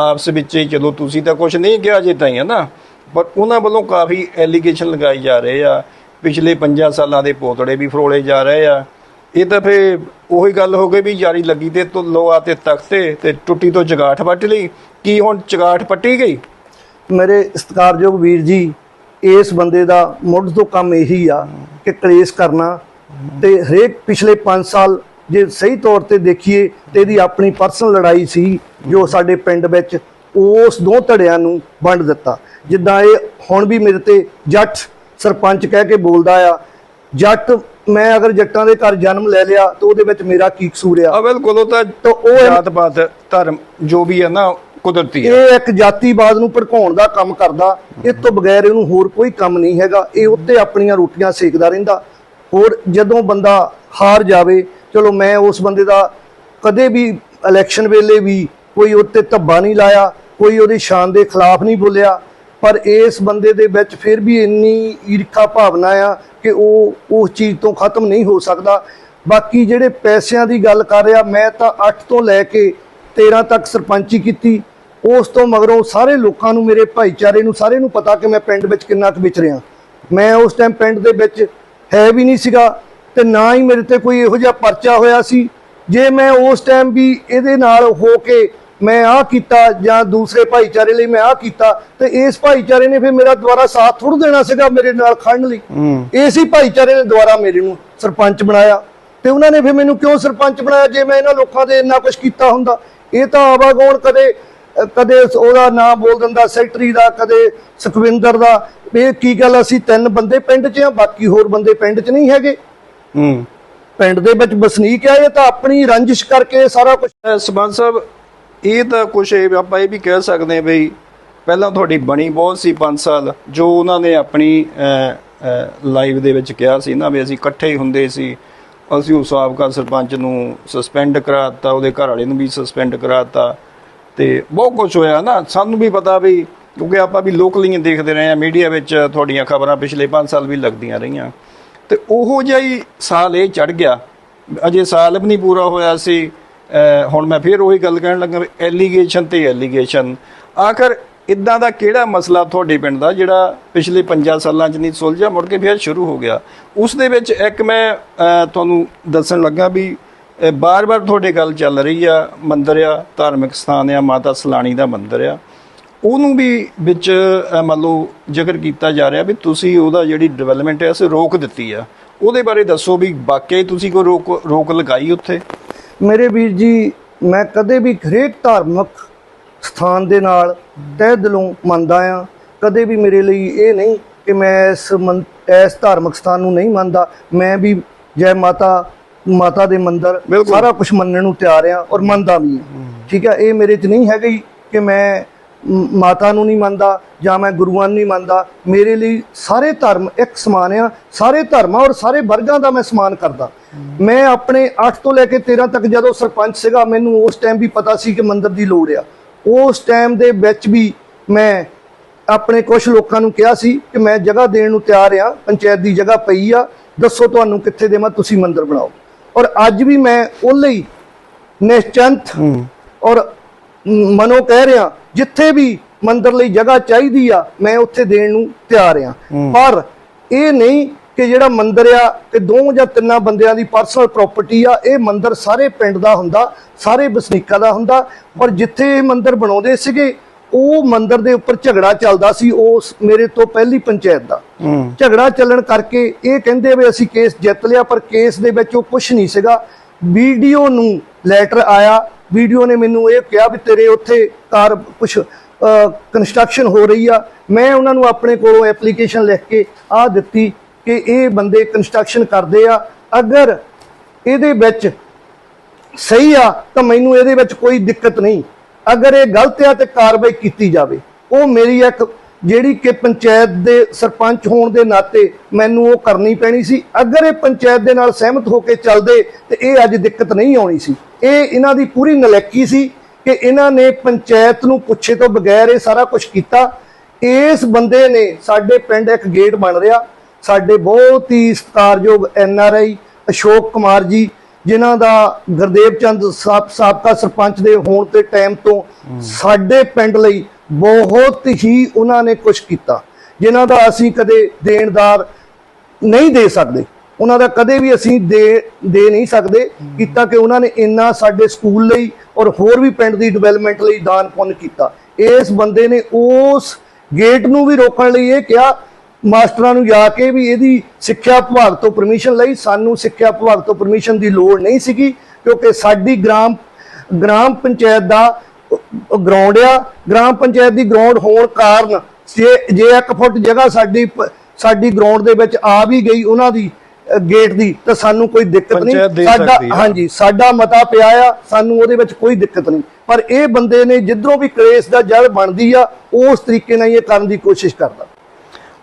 ਆਪਸ ਵਿੱਚ ਹੀ ਚਲੋ ਤੁਸੀਂ ਤਾਂ ਕੁਝ ਨਹੀਂ ਕਿਹਾ ਜੇ ਹੀ ਹੈ ਨਾ? ਪਰ ਉਹਨਾਂ ਵੱਲੋਂ ਕਾਫੀ ਐਲੀਗੇਸ਼ਨ ਲਗਾਈ ਜਾ ਰਹੇ ਆ। ਪਿਛਲੇ 5 ਸਾਲਾਂ ਦੇ ਪੋਤੜੇ ਵੀ ਫਰੋਲੇ ਜਾ ਰਹੇ ਆ। ਇਹ ਤਾਂ ਫੇ ਉਹੀ ਗੱਲ ਹੋ ਗਈ ਵੀ ਯਾਰੀ ਲੱਗੀ ਤੇ ਤੋਂ ਲੋਆ ਤੇ ਤਖਤੇ ਤੇ ਟੁੱਟੀ ਤੋਂ ਚਗਾਠ ਪੱਟ ਲਈ। ਕੀ ਹੁਣ ਚਗਾਠ ਪੱਟੀ ਗਈ? ਮੇਰੇ ਸਤਿਕਾਰਯੋਗ ਵੀਰ ਜੀ, ਇਸ ਬੰਦੇ ਦਾ ਮੁੱਢ ਤੋਂ ਕੰਮ ਇਹੀ ਆ ਕਿ ਕਲੇਸ਼ ਕਰਨਾ। ਤੇ ਹਰੇਕ ਪਿਛਲੇ 5 ਸਾਲ ਜੇ ਸਹੀ ਤੌਰ ਤੇ ਦੇਖੀਏ ਤੇ ਇਹਦੀ ਆਪਣੀ ਪਰਸਨਲ ਲੜਾਈ ਸੀ ਜੋ ਸਾਡੇ ਪਿੰਡ ਵਿੱਚ ਉਸ ਦੋ ਧੜਿਆਂ ਨੂੰ ਵੰਡ ਦਿੱਤਾ। ਜਿੱਦਾਂ ਇਹ ਹੁਣ ਵੀ ਮੇਰੇ ਤੇ ਜੱਟ ਸਰਪੰਚ ਕਹਿ ਕੇ ਬੋਲਦਾ ਆ ਜੱਟ ਮੈਂ ਅਗਰ ਜੱਟਾਂ ਦੇ ਘਰ ਜਨਮ ਲੈ ਲਿਆ ਤਾਂ ਉਹਦੇ ਵਿੱਚ ਮੇਰਾ ਕੀ ਕਸੂਰ ਆ? ਆ ਬਿਲਕੁਲ ਉਹ ਤਾਂ ਤਾਂ ਉਹ ਜਾਤ ਪਾਤ ਧਰਮ ਜੋ ਵੀ ਹੈ ਨਾ ਕੁਦਰਤੀ ਹੈ ਇਹ ਇੱਕ ਜਾਤੀਵਾਦ ਨੂੰ ਭੜਕਾਉਣ ਦਾ ਕੰਮ ਕਰਦਾ ਇਸ ਤੋਂ ਬਗੈਰ ਇਹਨੂੰ ਹੋਰ ਕੋਈ ਕੰਮ ਨਹੀਂ ਹੈਗਾ ਇਹ ਉੱਤੇ ਆਪਣੀਆਂ ਰੋਟੀਆਂ ਸੇਕਦਾ ਰਹਿੰਦਾ। ਹੋਰ ਜਦੋਂ ਬੰਦਾ ਹਾਰ ਜਾਵੇ ਚਲੋ ਮੈਂ ਉਸ ਬੰਦੇ ਦਾ ਕਦੇ ਵੀ ਇਲੈਕਸ਼ਨ ਵੇਲੇ ਵੀ ਕੋਈ ਉੱਤੇ ਧੱਬਾ ਨਹੀਂ ਲਾਇਆ ਕੋਈ ਉਹਦੀ ਸ਼ਾਨ ਦੇ ਖਿਲਾਫ ਨਹੀਂ ਬੋਲਿਆ ਪਰ ਇਸ ਬੰਦੇ ਦੇ ਵਿੱਚ ਫਿਰ ਵੀ ਇੰਨੀ ਈਰਖਾ ਭਾਵਨਾ ਆ ਕਿ ਉਹ ਉਸ ਚੀਜ਼ ਤੋਂ ਖਤਮ ਨਹੀਂ ਹੋ ਸਕਦਾ। ਬਾਕੀ ਜਿਹੜੇ ਪੈਸਿਆਂ ਦੀ ਗੱਲ ਕਰ ਰਿਹਾ, ਮੈਂ ਤਾਂ 8 ਤੋਂ ਲੈ ਕੇ 13 ਤੱਕ ਸਰਪੰਚੀ ਕੀਤੀ। ਉਸ ਤੋਂ ਮਗਰੋਂ ਸਾਰੇ ਲੋਕਾਂ ਨੂੰ, ਮੇਰੇ ਭਾਈਚਾਰੇ ਨੂੰ ਸਾਰੇ ਨੂੰ ਪਤਾ ਕਿ ਮੈਂ ਪਿੰਡ ਵਿੱਚ ਕਿੰਨਾ ਕੁ ਵਿਚ ਰਿਹਾ ਮੈਂ ਉਸ ਟਾਈਮ ਪਿੰਡ ਦੇ ਵਿੱਚ ਹੈ ਵੀ ਨਹੀਂ ਸੀਗਾ ਤੇ ਨਾ ਹੀ ਮੇਰੇ ਤੇ ਕੋਈ ਇਹੋ ਜਿਹਾ ਪਰਚਾ ਹੋਇਆ ਸੀ। ਜੇ ਮੈਂ ਉਸ ਟਾਈਮ ਵੀ ਇਹਦੇ ਨਾਲ ਹੋ ਕੇ ਮੈਂ ਆਹ ਕੀਤਾ ਜਾਂ ਦੂਸਰੇ ਭਾਈਚਾਰੇ ਲਈ ਮੈਂ ਆਹ ਕੀਤਾ ਤੇ ਇਸ ਭਾਈਚਾਰੇ ਨੇ ਫਿਰ ਮੇਰਾ ਦੁਬਾਰਾ ਸਾਥ ਥੋੜ੍ਹਾ ਦੇਣਾ ਸੀਗਾ ਮੇਰੇ ਨਾਲ ਖੜਨ ਲਈ। ਹੂੰ। ਇਸੇ ਭਾਈਚਾਰੇ ਨੇ ਦੁਬਾਰਾ ਮੇਰੇ ਨੂੰ ਸਰਪੰਚ ਬਣਾਇਆ। ਤੇ ਉਹਨਾਂ ਨੇ ਫਿਰ ਮੈਨੂੰ ਕਿਉਂ ਸਰਪੰਚ ਬਣਾਇਆ ਜੇ ਮੈਂ ਇਹਨਾਂ ਲੋਕਾਂ ਦੇ ਇੰਨਾ ਕੁਝ ਕੀਤਾ ਹੁੰਦਾ? ਇਹ ਤਾਂ ਆਵਾਗੌਣ ਕਦੇ ਕਦੇ ਉਹਦਾ ਨਾਮ ਬੋਲ ਦਿੰਦਾ ਸੈਕਟਰੀ ਦਾ ਕਦੇ ਸੁਖਵਿੰਦਰ ਦਾ। ਇਹ ਕੀ ਗੱਲ ਅਸੀਂ ਤਿੰਨ ਬੰਦੇ ਪਿੰਡ 'ਚ ਆ ਬਾਕੀ ਹੋਰ ਬੰਦੇ ਪਿੰਡ 'ਚ ਨਹੀਂ ਹੈਗੇ। ਹੂੰ। ਪਿੰਡ ਦੇ ਵਿੱਚ ਵਸਨੀਕ ਆ ਇਹ ਤਾਂ ਆਪਣੀ ਰੰਜਿਸ਼ ਕਰਕੇ ਸਾਰਾ ਕੁਝ ਸਬੰਧ ਸਾਹਿਬ ਇਹ ਤਾਂ ਕੁਛ ਇਹ ਆਪਾਂ ਇਹ ਵੀ ਕਹਿ ਸਕਦੇ ਹਾਂ ਬਈ, ਪਹਿਲਾਂ ਤੁਹਾਡੀ ਬਣੀ ਬਹੁਤ ਸੀ 5 ਸਾਲ, ਜੋ ਉਹਨਾਂ ਨੇ ਆਪਣੀ ਲਾਈਵ ਦੇ ਵਿੱਚ ਕਿਹਾ ਸੀ ਨਾ ਵੀ ਅਸੀਂ ਇਕੱਠੇ ਹੀ ਹੁੰਦੇ ਸੀ, ਅਸੀਂ ਉਸ ਸਾਬਕਾ ਸਰਪੰਚ ਨੂੰ ਸਸਪੈਂਡ ਕਰਾਤਾ, ਉਹਦੇ ਘਰ ਵਾਲੇ ਨੂੰ ਵੀ ਸਸਪੈਂਡ ਕਰਾਤਾ, ਤੇ ਬਹੁਤ ਕੁਝ ਹੋਇਆ ਨਾ। ਸਾਨੂੰ ਵੀ ਪਤਾ ਵੀ ਕਿਉਂਕਿ ਆਪਾਂ ਵੀ ਲੋਕਲੀ ਦੇਖਦੇ ਰਹੇ ਆ ਮੀਡੀਆ ਵਿੱਚ ਤੁਹਾਡੀਆਂ ਖਬਰਾਂ ਪਿਛਲੇ 5 ਸਾਲ ਵੀ ਲੱਗਦੀਆਂ ਰਹੀਆਂ। ਤੇ ਉਹੋ ਜਿਹਾ ਹੀ ਸਾਲ ਇਹ ਚੜ ਗਿਆ। ਅਜੇ ਸਾਲ ਵੀ ਨਹੀਂ ਪੂਰਾ ਹੋਇਆ ਸੀ। ਹੁਣ ਮੈਂ ਫਿਰ ਉਹੀ ਗੱਲ ਕਹਿਣ ਲੱਗਾ ਵੀ ਐਲੀਗੇਸ਼ਨ ਤੇ ਐਲੀਗੇਸ਼ਨ ਆਖਰ ਇਦਾਂ ਦਾ ਕਿਹੜਾ ਮਸਲਾ ਤੁਹਾਡੇ ਪਿੰਡ ਦਾ ਜਿਹੜਾ ਪਿਛਲੇ 5 ਸਾਲਾਂ 'ਚ ਨਹੀਂ ਸੁਲਝਿਆ ਮੁੜ ਕੇ ਫਿਰ ਸ਼ੁਰੂ ਹੋ ਗਿਆ। ਉਸ ਦੇ ਵਿੱਚ ਇੱਕ ਮੈਂ ਤੁਹਾਨੂੰ ਦੱਸਣ ਲੱਗਾ ਵੀ ਅਹ, ਬਾਰ-ਬਾਰ ਤੁਹਾਡੇ ਗੱਲ ਚੱਲ ਰਹੀ ਆ ਮੰਦਿਰ ਆ ਧਾਰਮਿਕ ਸਥਾਨ ਆ ਮਾਤਾ ਸਲਾਣੀ ਦਾ ਮੰਦਿਰ ਆ। ਉਹਨੂੰ ਵੀ ਵਿੱਚ ਮੰਨ ਲਓ ਜ਼ਿਕਰ ਕੀਤਾ ਜਾ ਰਿਹਾ ਵੀ ਤੁਸੀਂ ਉਹਦਾ ਜਿਹੜੀ ਡਿਵੈਲਪਮੈਂਟ ਹੈ ਅਸੀਂ ਰੋਕ ਦਿੱਤੀ ਆ। ਉਹਦੇ ਬਾਰੇ ਦੱਸੋ ਵੀ ਵਾਕਈ ਤੁਸੀਂ ਕੋਈ ਰੋਕ ਰੋਕ ਲਗਾਈ ਉੱਥੇ? ਮੇਰੇ ਵੀਰ ਜੀ ਮੈਂ ਕਦੇ ਵੀ ਹਰੇਕ ਧਾਰਮਿਕ ਸਥਾਨ ਦੇ ਨਾਲ ਤਹਿ ਦਿਲੋਂ ਮੰਨਦਾ ਆ ਕਦੇ ਵੀ ਮੇਰੇ ਲਈ ਇਹ ਨਹੀਂ ਕਿ ਮੈਂ ਇਸ ਇਸ ਧਾਰਮਿਕ ਸਥਾਨ ਨੂੰ ਨਹੀਂ ਮੰਨਦਾ। ਮੈਂ ਵੀ ਜੈ ਮਾਤਾ ਮਾਤਾ ਦੇ ਮੰਦਿਰ। ਸਾਰਾ ਕੁਝ ਮੰਨਣ ਨੂੰ ਤਿਆਰ ਆ ਔਰ ਮੰਨਦਾ ਵੀ ਠੀਕ ਹੈ ਇਹ ਮੇਰੇ 'ਚ ਨਹੀਂ ਹੈਗਾ ਕਿ ਮ- ਮਾਤਾ ਨੂੰ ਨਹੀਂ ਮੰਨਦਾ ਜਾਂ ਮੈਂ ਗੁਰੂਆਂ ਨੂੰ ਨਹੀਂ ਮੰਨਦਾ ਮੇਰੇ ਲਈ ਸਾਰੇ ਧਰਮ ਇੱਕ ਸਮਾਨ ਆ ਸਾਰੇ ਧਰਮਾਂ ਔਰ ਸਾਰੇ ਵਰਗਾਂ ਦਾ ਮੈਂ ਸਮਾਨ ਕਰਦਾ। ਮੈਂ ਆਪਣੇ 8 ਤੋਂ ਲੈ ਕੇ 13 ਤੱਕ ਜਦੋਂ ਸਰਪੰਚ ਸੀਗਾ ਮੈਨੂੰ ਉਸ ਟਾਈਮ ਵੀ ਪਤਾ ਸੀ ਕਿ ਮੰਦਿਰ ਦੀ ਲੋੜ ਆ। ਉਸ ਟਾਈਮ ਦੇ ਵਿੱਚ ਵੀ ਮੈਂ ਆਪਣੇ ਕੁਝ ਲੋਕਾਂ ਨੂੰ ਕਿਹਾ ਸੀ ਕਿ ਮੈਂ ਜਗ੍ਹਾ ਦੇਣ ਨੂੰ ਤਿਆਰ ਆ ਪੰਚਾਇਤ ਦੀ ਜਗ੍ਹਾ ਪਈ ਆ ਦੱਸੋ ਤੁਹਾਨੂੰ ਕਿੱਥੇ ਦੇਵਾਂ ਤੁਸੀਂ ਮੰਦਿਰ ਬਣਾਓ। ਔਰ ਅੱਜ ਵੀ ਮੈਂ ਉਹ ਲਈ ਨਿਸ਼ਚੰਤ ਔਰ ਮਨੋਂ ਕਹਿ ਰਿਹਾ ਜਿੱਥੇ ਵੀ ਮੰਦਰ ਲਈ ਜਗ੍ਹਾ ਚਾਹੀਦੀ ਆ ਮੈਂ ਉੱਥੇ ਦੇਣ ਨੂੰ ਤਿਆਰ ਆ। ਪਰ ਇਹ ਨਹੀਂ ਕਿ ਜਿਹੜਾ ਮੰਦਰ ਆ ਤੇ ਦੋ ਜਾਂ ਤਿੰਨਾਂ ਬੰਦਿਆਂ ਦੀ ਪਰਸਨਲ ਪ੍ਰਾਪਰਟੀ ਆ ਇਹ ਮੰਦਰ ਸਾਰੇ ਪਿੰਡ ਦਾ ਹੁੰਦਾ ਸਾਰੇ ਵਸਨੀਕਾਂ ਦਾ ਹੁੰਦਾ। ਪਰ ਜਿੱਥੇ ਇਹ ਮੰਦਰ ਬਣਾਉਂਦੇ ਸੀਗੇ ਉਹ ਮੰਦਰ ਦੇ ਉੱਪਰ ਝਗੜਾ ਚੱਲਦਾ ਸੀ ਉਸ ਮੇਰੇ ਤੋਂ ਪਹਿਲੀ ਪੰਚਾਇਤ ਦਾ। ਝਗੜਾ ਚੱਲਣ ਕਰਕੇ ਇਹ ਕਹਿੰਦੇ ਵੀ ਅਸੀਂ ਕੇਸ ਜਿੱਤ ਲਿਆ ਪਰ ਕੇਸ ਦੇ ਵਿੱਚ ਉਹ ਕੁਝ ਨਹੀਂ ਸੀਗਾ। ਵੀਡੀਓ ਨੂੰ ਲੈਟਰ ਆਇਆ ਵੀਡੀਓ ਨੇ ਮੈਨੂੰ ਇਹ ਕਿਹਾ ਵੀ ਤੇਰੇ ਉੱਥੇ ਕਾਰ ਕੁਝ ਕੰਸਟਰਕਸ਼ਨ ਹੋ ਰਹੀ ਆ। ਮੈਂ ਉਹਨਾਂ ਨੂੰ ਆਪਣੇ ਕੋਲੋਂ ਐਪਲੀਕੇਸ਼ਨ ਲਿਖ ਕੇ ਆ ਦਿੱਤੀ ਕਿ ਇਹ ਬੰਦੇ ਕੰਸਟਰਕਸ਼ਨ ਕਰਦੇ ਆ। ਅਗਰ ਇਹਦੇ ਵਿੱਚ ਸਹੀ ਆ, ਤਾਂ ਮੈਨੂੰ ਇਹਦੇ ਵਿੱਚ ਕੋਈ ਦਿੱਕਤ ਨਹੀਂ। ਅਗਰ ਇਹ ਗਲਤ ਆ ਤੇ ਕਾਰਵਾਈ ਕੀਤੀ ਜਾਵੇ। ਉਹ ਮੇਰੀ ਇੱਕ ਜਿਹੜੀ ਕਿ ਪੰਚਾਇਤ ਦੇ ਸਰਪੰਚ ਹੋਣ ਦੇ ਨਾਤੇ ਮੈਨੂੰ ਉਹ ਕਰਨੀ ਪੈਣੀ ਸੀ। ਅਗਰ ਇਹ ਪੰਚਾਇਤ ਦੇ ਨਾਲ ਸਹਿਮਤ ਹੋ ਕੇ ਚੱਲਦੇ ਤੇ ਇਹ ਅੱਜ ਦਿੱਕਤ ਨਹੀਂ ਆਉਣੀ ਸੀ। ਇਹ ਇਹਨਾਂ ਦੀ ਪੂਰੀ ਨਲੈਕੀ ਸੀ ਕਿ ਇਹਨਾਂ ਨੇ ਪੰਚਾਇਤ ਨੂੰ ਪੁੱਛੇ ਤੋਂ ਬਗੈਰ ਇਹ ਸਾਰਾ ਕੁਝ ਕੀਤਾ। ਇਸ ਬੰਦੇ ਨੇ ਸਾਡੇ ਪਿੰਡ ਇੱਕ ਗੇਟ ਬਣ ਰਿਹਾ। ਸਾਡੇ ਬਹੁਤ ਹੀ ਸਤਿਕਾਰਯੋਗ N R I Ashok Kumar ji ਜਿਨ੍ਹਾਂ ਦਾ ਗੁਰਦੇਵ ਚੰਦ ਸਾਬ- ਸਾਬਕਾ ਸਰਪੰਚ ਦੇ ਹੋਣ ਤੇ ਟਾਈਮ ਤੋਂ ਸਾਡੇ ਪਿੰਡ ਲਈ ਬਹੁਤ ਹੀ ਉਹਨਾਂ ਨੇ ਕੁਝ ਕੀਤਾ। ਜਿਨ੍ਹਾਂ ਦਾ ਅਸੀਂ ਕਦੇ ਦੇਣਦਾਰ ਨਹੀਂ ਦੇ ਸਕਦੇ। ਉਹਨਾਂ ਦਾ ਕਦੇ ਵੀ ਅਸੀਂ ਦੇ ਦੇ ਨਹੀਂ ਸਕਦੇ। ਕੀਤਾ ਕਿ ਉਹਨਾਂ ਨੇ ਇੰਨਾ ਸਾਡੇ ਸਕੂਲ ਲਈ ਔਰ ਹੋਰ ਵੀ ਪਿੰਡ ਦੀ ਡਿਵੈਲਪਮੈਂਟ ਲਈ ਦਾਨ ਪੁੰਨ ਕੀਤਾ। ਇਸ ਬੰਦੇ ਨੇ ਉਸ ਗੇਟ ਨੂੰ ਵੀ ਰੋਕਣ ਲਈ ਇਹ ਕਿਹਾ ਮਾਸਟਰਾਂ ਨੂੰ ਜਾ ਕੇ ਵੀ ਇਹਦੀ ਸਿੱਖਿਆ ਵਿਭਾਗ ਤੋਂ ਪਰਮਿਸ਼ਨ ਲਈ। ਸਾਨੂੰ ਸਿੱਖਿਆ ਵਿਭਾਗ ਤੋਂ ਪਰਮਿਸ਼ਨ ਦੀ ਲੋੜ ਨਹੀਂ ਸੀਗੀ ਕਿਉਂਕਿ ਸਾਡੀ ਗ੍ਰਾਮ ਗ੍ਰਾਮ ਪੰਚਾਇਤ ਦਾ ਗਰਾਊਂਡ ਆ ਗ੍ਰਾਮ ਪੰਚਾਇਤ ਦੀ ਗਰਾਊਂਡ ਹੋਣ ਕਾਰਨ ਜੇ ਜੇ ਇੱਕ ਫੁੱਟ ਜਗ੍ਹਾ ਸਾਡੀ ਸਾਡੀ ਗਰਾਊਂਡ ਦੇ ਵਿੱਚ ਆ ਵੀ ਗਈ ਉਹਨਾਂ ਦੀ ਗੇਟ ਦੀ ਤਾਂ ਸਾਨੂੰ ਕੋਈ ਦਿੱਕਤ ਨਹੀਂ। ਸਾਡਾ। ਹਾਂਜੀ ਸਾਡਾ ਮਤਾ ਪਿਆ ਆ ਸਾਨੂੰ ਉਹਦੇ ਵਿੱਚ ਕੋਈ ਦਿੱਕਤ ਨਹੀਂ। ਪਰ ਇਹ ਬੰਦੇ ਨੇ ਜਿੱਧਰੋਂ ਵੀ ਕਲੇਸ਼ ਦਾ ਜੜ ਬਣਦੀ ਆ ਉਸ ਤਰੀਕੇ ਨਾਲ ਇਹ ਕਰਨ ਦੀ ਕੋਸ਼ਿਸ਼ ਕਰਦਾ।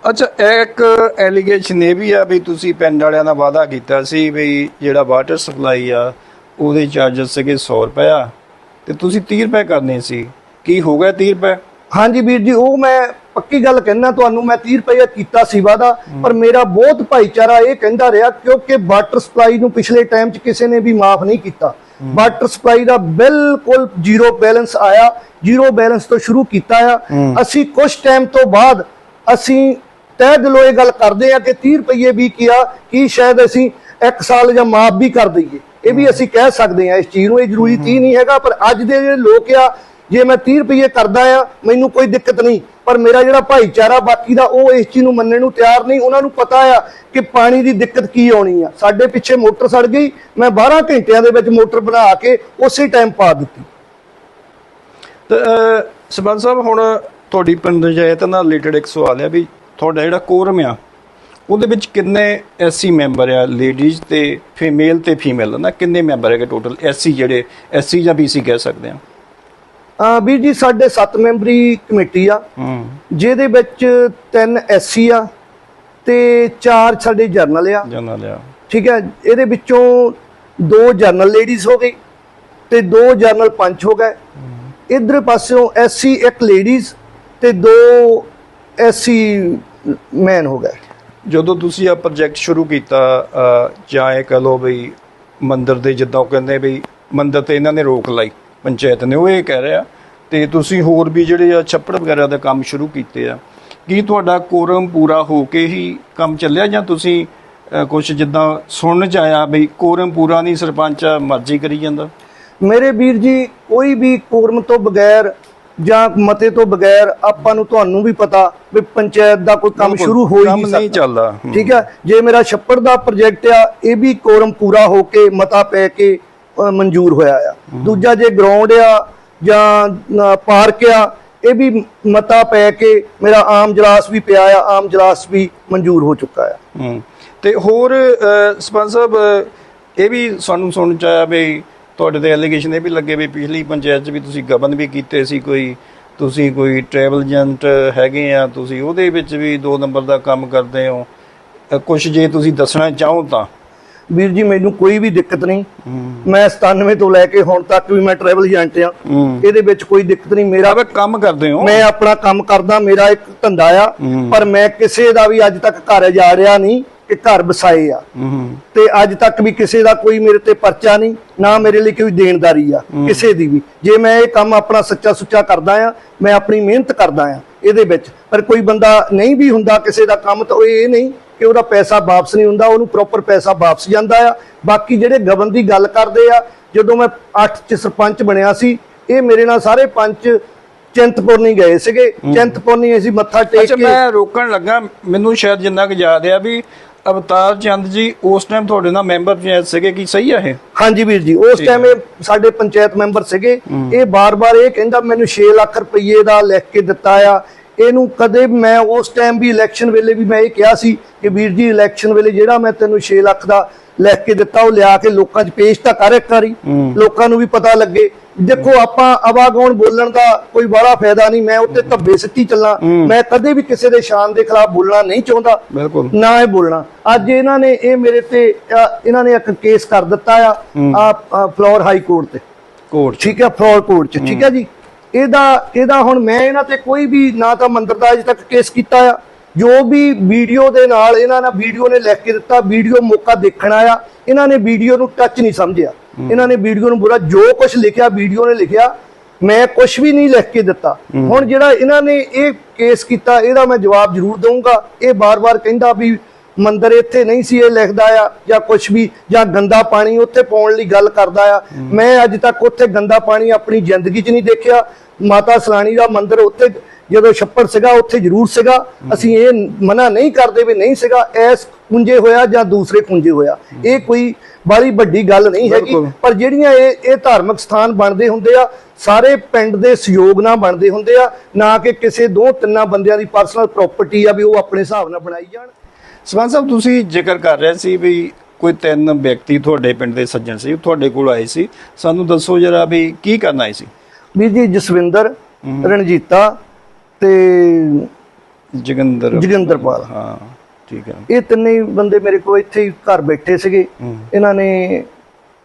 ਅੱਛਾ ਇੱਕ ਐਲੀਗੇਸ਼ਨ ਇਹ ਵੀ ਆ ਵੀ ਤੁਸੀਂ ਪਿੰਡ ਵਾਲਿਆਂ ਦਾ ਵਾਅਦਾ ਕੀਤਾ ਸੀ ਵੀ ਜਿਹੜਾ ਵਾਟਰ ਸਪਲਾਈ ਆ ਉਹਦੇ ਚਾਰजेस ਸੀਗੇ 100 ਰੁਪਏ ਆ ਤੇ ਤੁਸੀਂ 30 ਰੁਪਏ ਕਰਨੇ ਸੀ। ਕੀ ਹੋ ਗਿਆ 30 ਰੁਪਏ? ਹਾਂਜੀ ਵੀਰ ਜੀ ਉਹ ਮੈਂ ਪੱਕੀ ਗੱਲ ਕਹਿਣਾ ਤੁਹਾਨੂੰ ਮੈਂ 30 ਰੁਪਏ ਕੀਤਾ ਸੀ ਵਾਦਾ ਪਰ ਮੇਰਾ ਬਹੁਤ ਭਾਈਚਾਰਾ ਇਹ ਕਹਿੰਦਾ ਰਿਹਾ ਕਿਉਂਕਿ ਵਾਟਰ ਸਪਲਾਈ ਨੂੰ ਪਿਛਲੇ ਟਾਈਮ 'ਚ ਕਿਸੇ ਨੇ ਵੀ ਮਾਫ ਨਹੀਂ ਕੀਤਾ। ਵਾਟਰ ਸਪਲਾਈ ਦਾ ਬਿਲਕੁਲ ਜ਼ੀਰੋ ਬੈਲੈਂਸ ਆਇਆ ਜ਼ੀਰੋ ਬੈਲੈਂਸ ਤੋਂ ਸ਼ੁਰੂ ਕੀਤਾ ਆ। ਅਸੀਂ ਕੁਝ ਟਾਈਮ ਤੋਂ ਬਾਅਦ ਅਸੀਂ ਤਹਿ ਦਿਲੋਂ ਇਹ ਗੱਲ ਕਰਦੇ ਆ ਕਿ 30 ਰੁਪਏ ਵੀ ਕੀਆ ਕੀ ਸ਼ਾਇਦ ਅਸੀਂ ਇੱਕ ਸਾਲ ਜਾਂ ਮਾਫ ਵੀ ਕਰ ਦਈਏ। ਇਹ ਵੀ ਅਸੀਂ ਕਹਿ ਸਕਦੇ ਆ ਇਸ ਚੀਜ਼ ਨੂੰ ਇਹ ਜ਼ਰੂਰੀ 30 ਨਹੀਂ ਹੈਗਾ ਪਰ ਅੱਜ ਦੇ ਜਿਹੜੇ ਲੋਕ ਆ ਜੇ ਮੈਂ 30 ਰੁਪਏ ਕਰਦਾ ਆ ਮੈਨੂੰ ਕੋਈ ਦਿੱਕਤ ਨਹੀਂ। ਪਰ ਮੇਰਾ ਜਿਹੜਾ ਭਾਈਚਾਰਾ ਬਾਕੀ ਦਾ ਉਹ ਇਸ ਚੀਜ਼ ਨੂੰ ਮੰਨਣ ਨੂੰ ਤਿਆਰ ਨਹੀਂ। ਉਹਨਾਂ ਨੂੰ ਪਤਾ ਆ ਕਿ ਪਾਣੀ ਦੀ ਦਿੱਕਤ ਕੀ ਆਉਣੀ ਆ। ਸਾਡੇ ਪਿੱਛੇ ਮੋਟਰ ਸੜ ਗਈ ਮੈਂ 12 ਘੰਟਿਆਂ ਦੇ ਵਿੱਚ ਮੋਟਰ ਬਣਾ ਕੇ ਉਸੇ ਟਾਈਮ ਪਾ ਦਿੱਤੀ। ਸਰਪੰਚ ਸਾਹਿਬ ਹੁਣ ਤੁਹਾਡੀ ਪੰਚਾਇਤ ਨਾਲ ਰਿਲੇਟਡ ਇੱਕ ਸਵਾਲ ਹੈ ਵੀ ਤੁਹਾਡਾ ਜਿਹੜਾ ਕੋਰਮ ਆ ਉਹਦੇ ਵਿੱਚ ਕਿੰਨੇ ਐਸਸੀ ਮੈਂਬਰ ਆ ਲੇਡੀਜ਼ ਤੇ ਫੀਮੇਲ ਤੇ ਫੀਮੇਲ ਨਾ ਕਿੰਨੇ ਮੈਂਬਰ ਹੈਗੇ ਟੋਟਲ ਐਸਸੀ ਜਿਹੜੇ ਐਸਸੀ ਜਾਂ ਬੀਸੀ ਕਹਿ ਸਕਦੇ ਆ? ਆ ਵੀਰ ਜੀ ਸਾਡੇ 7 ਮੈਂਬਰੀ ਕਮੇਟੀ ਆ। ਜਿਹਦੇ ਵਿੱਚ ਤਿੰਨ ਐਸਸੀ ਆ ਤੇ ਚਾਰ ਸਾਡੇ ਜਰਨਲ ਆ। ਜਨਰਲ ਆ। ਠੀਕ ਹੈ ਇਹਦੇ ਵਿੱਚੋਂ ਦੋ ਜਰਨਲ ਲੇਡੀਜ਼ ਹੋ ਗਈ ਤੇ ਦੋ ਜਰਨਲ ਪੰਚ ਹੋ ਗਏ। ਇਧਰ ਪਾਸਿਓਂ ਐਸਸੀ ਇੱਕ ਲੇਡੀਜ਼ ਤੇ ਦੋ ਐਸਸੀ ਮੈਨ ਹੋ ਗਏ। ਜਦੋਂ ਤੁਸੀਂ ਆ ਪ੍ਰੋਜੈਕਟ ਸ਼ੁਰੂ ਕੀਤਾ ਜਾਂ ਇਹ ਕਹ ਲਓ ਬਈ ਮੰਦਰ ਦੇ ਜਿੱਦਾਂ ਉਹ ਕਹਿੰਦੇ ਬਈ ਮੰਦਰ ਤੇ ਇਹਨਾਂ ਨੇ ਰੋਕ ਲਾਈ ਪੰਚਾਇਤ ਨੇ ਉਹ ਇਹ ਕਹਿ ਰਿਹਾ। ਤੇ ਤੁਸੀਂ ਹੋਰ ਵੀ ਜਿਹੜੇ ਆ ਛੱਪੜ ਵਗੈਰਾ ਦਾ ਕੰਮ ਸ਼ੁਰੂ ਕੀਤੇ ਆ ਕੀ ਤੁਹਾਡਾ ਕੋਰਮ ਪੂਰਾ ਹੋ ਕੇ ਹੀ ਕੰਮ ਚੱਲਿਆ ਜਾਂ ਤੁਸੀਂ ਕੁਝ ਜਿੱਦਾਂ ਸੁਣਨ ਚ ਆਇਆ ਬਈ ਕੋਰਮ ਪੂਰਾ ਨਹੀਂ ਸਰਪੰਚ ਆ, ਮਰਜ਼ੀ ਕਰੀ ਜਾਂਦਾ? ਮੇਰੇ ਵੀਰ ਜੀ ਕੋਈ ਵੀ ਕੋਰਮ ਤੋਂ ਬਗੈਰ ਜਾਂ ਮਤੇ ਤੋਂ ਬਗੈਰ ਆਪਾਂ ਨੂੰ ਤੁਹਾਨੂੰ ਵੀ ਪਤਾ ਵੀ ਪੰਚਾਇਤ ਦਾ ਕੋਈ ਕੰਮ ਸ਼ੁਰੂ ਹੋ ਹੀ ਨਹੀਂ ਚੱਲਦਾ। ਠੀਕ ਹੈ? ਜੇ ਮੇਰਾ ਛੱਪੜ ਦਾ ਪ੍ਰੋਜੈਕਟ ਆ ਇਹ ਵੀ ਕੋਰਮ ਪੂਰਾ ਹੋ ਕੇ ਮਤਾ ਪੈ ਕੇ ਮਨਜ਼ੂਰ ਹੋਇਆ ਆ। ਦੂਜਾ ਜੇ ਗਰਾਊਂਡ ਆ ਜਾਂ ਪਾਰਕ ਆ ਇਹ ਵੀ ਮਤਾ ਪੈ ਕੇ ਮੇਰਾ ਆਮ ਜਲਾਸ ਵੀ ਪਿਆ ਆ ਆਮ ਜਲਾਸ ਵੀ ਮਨਜ਼ੂਰ ਹੋ ਚੁੱਕਾ ਆ। ਤੇ ਹੋਰ ਅਹ, ਇਹ ਵੀ ਸਾਨੂੰ ਸੁਣਨ ਚ ਆਇਆ ਵੀ ਤੁਹਾਡੇ ਤੇ ਐਲੀਗੇਸ਼ਨ ਇਹ ਵੀ ਲੱਗੇ ਵੀ ਪਿਛਲੀ ਪੰਚਾਇਤ ਚ ਵੀ ਤੁਸੀਂ ਗਬਨ ਵੀ ਕੀਤੇ ਸੀ ਕੋਈ ਤੁਸੀਂ ਕੋਈ ਟਰੈਵਲ ਏਜੰਟ ਹੈਗੇ ਆ ਤੁਸੀਂ ਉਹਦੇ ਵਿੱਚ ਵੀ ਦੋ ਨੰਬਰ ਦਾ ਕੰਮ ਕਰਦੇ ਹੋ। ਕੁਝ ਜੇ ਤੁਸੀਂ ਦੱਸਣਾ ਚਾਹੋ ਤਾਂ। ਵੀਰ ਜੀ ਮੈਨੂੰ ਕੋਈ ਵੀ ਦਿੱਕਤ ਨਹੀਂ। ਮੈਂ 97 ਤੋਂ ਲੈ ਕੇ ਹੁਣ ਤੱਕ ਵੀ ਮੈਂ ਟਰੈਵਲ ਏਜੰਟ ਆ। ਇਹਦੇ ਵਿੱਚ ਕੋਈ ਦਿੱਕਤ ਨਹੀਂ। ਮੇਰਾ ਆਪ ਕੰਮ ਕਰਦੇ ਹੋ। ਮੈਂ ਆਪਣਾ ਕੰਮ ਕਰਦਾ ਮੇਰਾ ਇੱਕ ਧੰਦਾ ਆ। ਪਰ ਮੈਂ ਕਿਸੇ ਦਾ ਵੀ ਅੱਜ ਤੱਕ ਘਰ ਜਾ ਰਿਹਾ ਨਹੀਂ। ਕਿ ਘਰ ਵਸਾਏ ਆ। ਤੇ ਅੱਜ ਤੱਕ ਵੀ ਕਿਸੇ ਦਾ ਕੋਈ ਮੇਰੇ ਤੇ ਪਰਚਾ ਨਹੀਂ ਨਾ ਮੇਰੇ ਲਈ ਕੋਈ ਦੇਣਦਾਰੀ ਆ ਕਿਸੇ ਦੀ ਵੀ। ਜੇ ਮੈਂ ਇਹ ਕੰਮ ਆਪਣਾ ਸੱਚਾ ਸੁੱਚਾ ਕਰਦਾ ਆ ਮੈਂ ਆਪਣੀ ਮਿਹਨਤ ਕਰਦਾ ਆ ਇਹਦੇ ਵਿੱਚ। ਪਰ ਕੋਈ ਬੰਦਾ ਨਹੀਂ ਵੀ ਹੁੰਦਾ ਕਿਸੇ ਦਾ ਕੰਮ ਤਾਂ ਇਹ ਨਹੀਂ ਕਿ ਉਹਦਾ ਪੈਸਾ ਵਾਪਸ ਨਹੀਂ ਹੁੰਦਾ ਉਹਨੂੰ ਪ੍ਰੋਪਰ ਪੈਸਾ ਵਾਪਸ ਜਾਂਦਾ ਆ। ਬਾਕੀ ਜਿਹੜੇ ਗਵਨ ਦੀ ਗੱਲ ਕਰਦੇ ਆ ਜਦੋਂ ਮੈਂ 8 ਚ ਸਰਪੰਚ ਬਣਿਆ ਸੀ ਇਹ ਮੇਰੇ ਨਾਲ ਸਾਰੇ ਪੰਚ ਚਿੰਤਪੁਰਨੀ ਗਏ ਸੀਗੇ। ਚਿੰਤਪੁਰਨੀ ਅਸੀਂ ਮੱਥਾ ਟੇਕ ਅੱਛਾ ਕੇ ਮੈਂ ਰੋਕਣ ਲੱਗਾ ਮੈਨੂੰ ਸ਼ਾਇਦ ਜਿੰਨਾ ਕੁ ਯਾਦ ਆ ਵੀ ਅਵਤਾਰ ਚੰਦ ਜੀ ਉਸ ਟਾਈਮ ਤੁਹਾਡੇ ਨਾਲ ਮੈਂਬਰ ਪੰਚਾਇਤ ਸੀਗੇ ਕੀ ਸਹੀ ਆ ਇਹ? ਹਾਂਜੀ ਵੀਰ ਜੀ ਉਸ ਟਾਈਮ ਇਹ ਸਾਡੇ ਪੰਚਾਇਤ ਮੈਂਬਰ ਸੀਗੇ। ਇਹ ਬਾਰ-ਬਾਰ ਇਹ ਕਹਿੰਦਾ ਮੈਨੂੰ 6 ਲੱਖ ਰੁਪਏ ਦਾ ਲਿਖ ਕੇ ਦਿੱਤਾ ਆ। ਇਹਨੂੰ ਕਦੇ ਮੈਂ ਉਸ ਟਾਈਮ ਵੀ ਇਲੈਕਸ਼ਨ ਵੇਲੇ ਵੀ ਮੈਂ ਇਹ ਕਿਹਾ ਸੀ ਕਿ ਵੀਰ ਜੀ ਇਲੈਕਸ਼ਨ ਵੇਲੇ ਜਿਹੜਾ ਮੈਂ ਤੈਨੂੰ 6 ਲੱਖ ਦਾ ਲਿਖ ਕੇ ਦਿੱਤਾ ਉਹ ਲਿਆ ਕੇ ਲੋਕਾਂ 'ਚ ਪੇਸ਼ ਤਾਂ ਕਰ ਇੱਕ ਵਾਰੀ। ਲੋਕਾਂ ਨੂੰ ਵੀ ਪਤਾ ਲੱਗੇ। ਦੇਖੋ ਆਪਾਂ ਆਵਾਗੌਣ ਬੋਲਣ ਦਾ ਕੋਈ ਬੜਾ ਫਾਇਦਾ ਨਹੀਂ। ਮੈਂ ਉੱਤੇ ਧੱਬੇ ਸਿੱਟੀ ਚੱਲਾਂ। ਮੈਂ ਕਦੇ ਵੀ ਕਿਸੇ ਦੇ ਸ਼ਾਨ ਦੇ ਖਿਲਾਫ ਬੋਲਣਾ ਨਹੀਂ ਚਾਹੁੰਦਾ। ਬਿਲਕੁਲ। ਨਾ ਇਹ ਬੋਲਣਾ। ਅੱਜ ਇਹਨਾਂ ਨੇ ਇਹ ਮੇਰੇ ਤੇ ਇਹਨਾਂ ਨੇ ਇੱਕ ਕੇਸ ਕਰ ਦਿੱਤਾ ਆ ਆ ਫਲੋਰ ਹਾਈ ਕੋਰਟ ਤੇ। ਕੋਰਟ ਠੀਕ ਹੈ ਫਲੋਰ ਕੋਰਟ ਚ। ਠੀਕ ਹੈ। ਜੀ। ਇਹਦਾ ਇਹਦਾ ਹੁਣ ਮੈਂ ਇਹਨਾਂ ਤੇ ਕੋਈ ਵੀ ਨਾ ਤਾਂ ਮੰਦਰ ਦਾ ਅਜੇ ਤੱਕ ਕੇਸ ਕੀਤਾ ਆ। ਜੋ ਵੀ ਵੀਡੀਓ ਦੇ ਨਾਲ ਇਹਨਾਂ ਨੇ ਵੀਡੀਓ ਨੇ ਲਿਖ ਕੇ ਦਿੱਤਾ ਵੀਡੀਓ ਮੌਕਾ ਦੇਖਣ ਆਇਆ ਇਹਨਾਂ ਨੇ ਵੀਡੀਓ ਨੂੰ ਟੱਚ ਨਹੀਂ ਸਮਝਿਆ। ਇਹਨਾਂ ਨੇ ਵੀਡੀਓ ਨੂੰ ਬੁਰਾ ਜੋ ਕੁਝ ਲਿਖਿਆ ਵੀਡੀਓ ਨੇ ਲਿਖਿਆ ਮੈਂ ਕੁਝ ਵੀ ਨਹੀਂ ਲਿਖ ਕੇ ਦਿੱਤਾ। ਹੁਣ ਜਿਹੜਾ ਇਹਨਾਂ ਨੇ ਇਹ ਕੇਸ ਕੀਤਾ ਇਹਦਾ ਮੈਂ ਜਵਾਬ ਜ਼ਰੂਰ ਦਊਂਗਾ। ਇਹ ਬਾਰ-ਬਾਰ ਕਹਿੰਦਾ ਵੀ ਮੰਦਰ ਇੱਥੇ ਨਹੀਂ ਸੀ ਇਹ ਲਿਖਦਾ ਆ ਜਾਂ ਕੁਝ ਵੀ ਜਾਂ ਗੰਦਾ ਪਾਣੀ ਉੱਥੇ ਪਾਉਣ ਲਈ ਗੱਲ ਕਰਦਾ ਆ। ਮੈਂ ਅੱਜ ਤੱਕ ਉੱਥੇ ਗੰਦਾ ਪਾਣੀ ਆਪਣੀ ਜ਼ਿੰਦਗੀ 'ਚ ਨਹੀਂ ਦੇਖਿਆ। ਮਾਤਾ ਸਲਾਣੀ ਦਾ ਮੰਦਰ ਉੱਥੇ ਜਦੋਂ ਛੱਪੜ ਸੀਗਾ ਉੱਥੇ ਜ਼ਰੂਰ ਸੀਗਾ। ਅਸੀਂ ਇਹ ਮਨਾ ਨਹੀਂ ਕਰਦੇ ਵੀ ਨਹੀਂ ਸੀਗਾ ਐਸ ਕੁੰਜੇ ਹੋਇਆ ਜਾਂ ਦੂਸਰੇ ਕੁੰਜੇ ਹੋਇਆ। ਇਹ ਕੋਈ ਬਾਲੀ ਵੱਡੀ ਗੱਲ ਨਹੀਂ ਹੈਗੀ। ਪਰ ਜਿਹੜੀਆਂ ਇਹ ਇਹ ਧਾਰਮਿਕ ਸਥਾਨ ਬਣਦੇ ਹੁੰਦੇ ਆ ਸਾਰੇ ਪਿੰਡ ਦੇ ਸਹਿਯੋਗ ਨਾਲ ਬਣਦੇ ਹੁੰਦੇ ਆ ਨਾ ਕਿ ਕਿਸੇ ਦੋ ਤਿੰਨਾਂ ਬੰਦਿਆਂ ਦੀ ਪਰਸਨਲ ਪ੍ਰਾਪਰਟੀ ਆ ਵੀ ਉਹ ਆਪਣੇ ਹਿਸਾਬ ਨਾਲ ਬਣਾਈ ਜਾਣ। ਸਰਪੰਚ ਸਾਹਿਬ ਤੁਸੀਂ ਜ਼ਿਕਰ ਕਰ ਰਹੇ ਸੀ ਵੀ ਕੋਈ ਤਿੰਨ ਵਿਅਕਤੀ ਤੁਹਾਡੇ ਪਿੰਡ ਦੇ ਸੱਜਣ ਸੀ ਤੁਹਾਡੇ ਕੋਲ ਆਏ ਸੀ। ਸਾਨੂੰ ਦੱਸੋ ਜਰਾ ਵੀ ਕੀ ਕਰਨ ਆਏ ਸੀ? ਵੀਰ ਜੀ ਜਸਵਿੰਦਰ ਰਣਜੀਤਾ ਤੇ ਜਗਿੰਦਰ ਜੋਗਿੰਦਰਪਾਲ। ਹਾਂ ਠੀਕ ਹੈ। ਇਹ ਤਿੰਨੇ ਬੰਦੇ ਮੇਰੇ ਕੋਲ ਇੱਥੇ ਹੀ ਘਰ ਬੈਠੇ ਸੀਗੇ। ਇਹਨਾਂ ਨੇ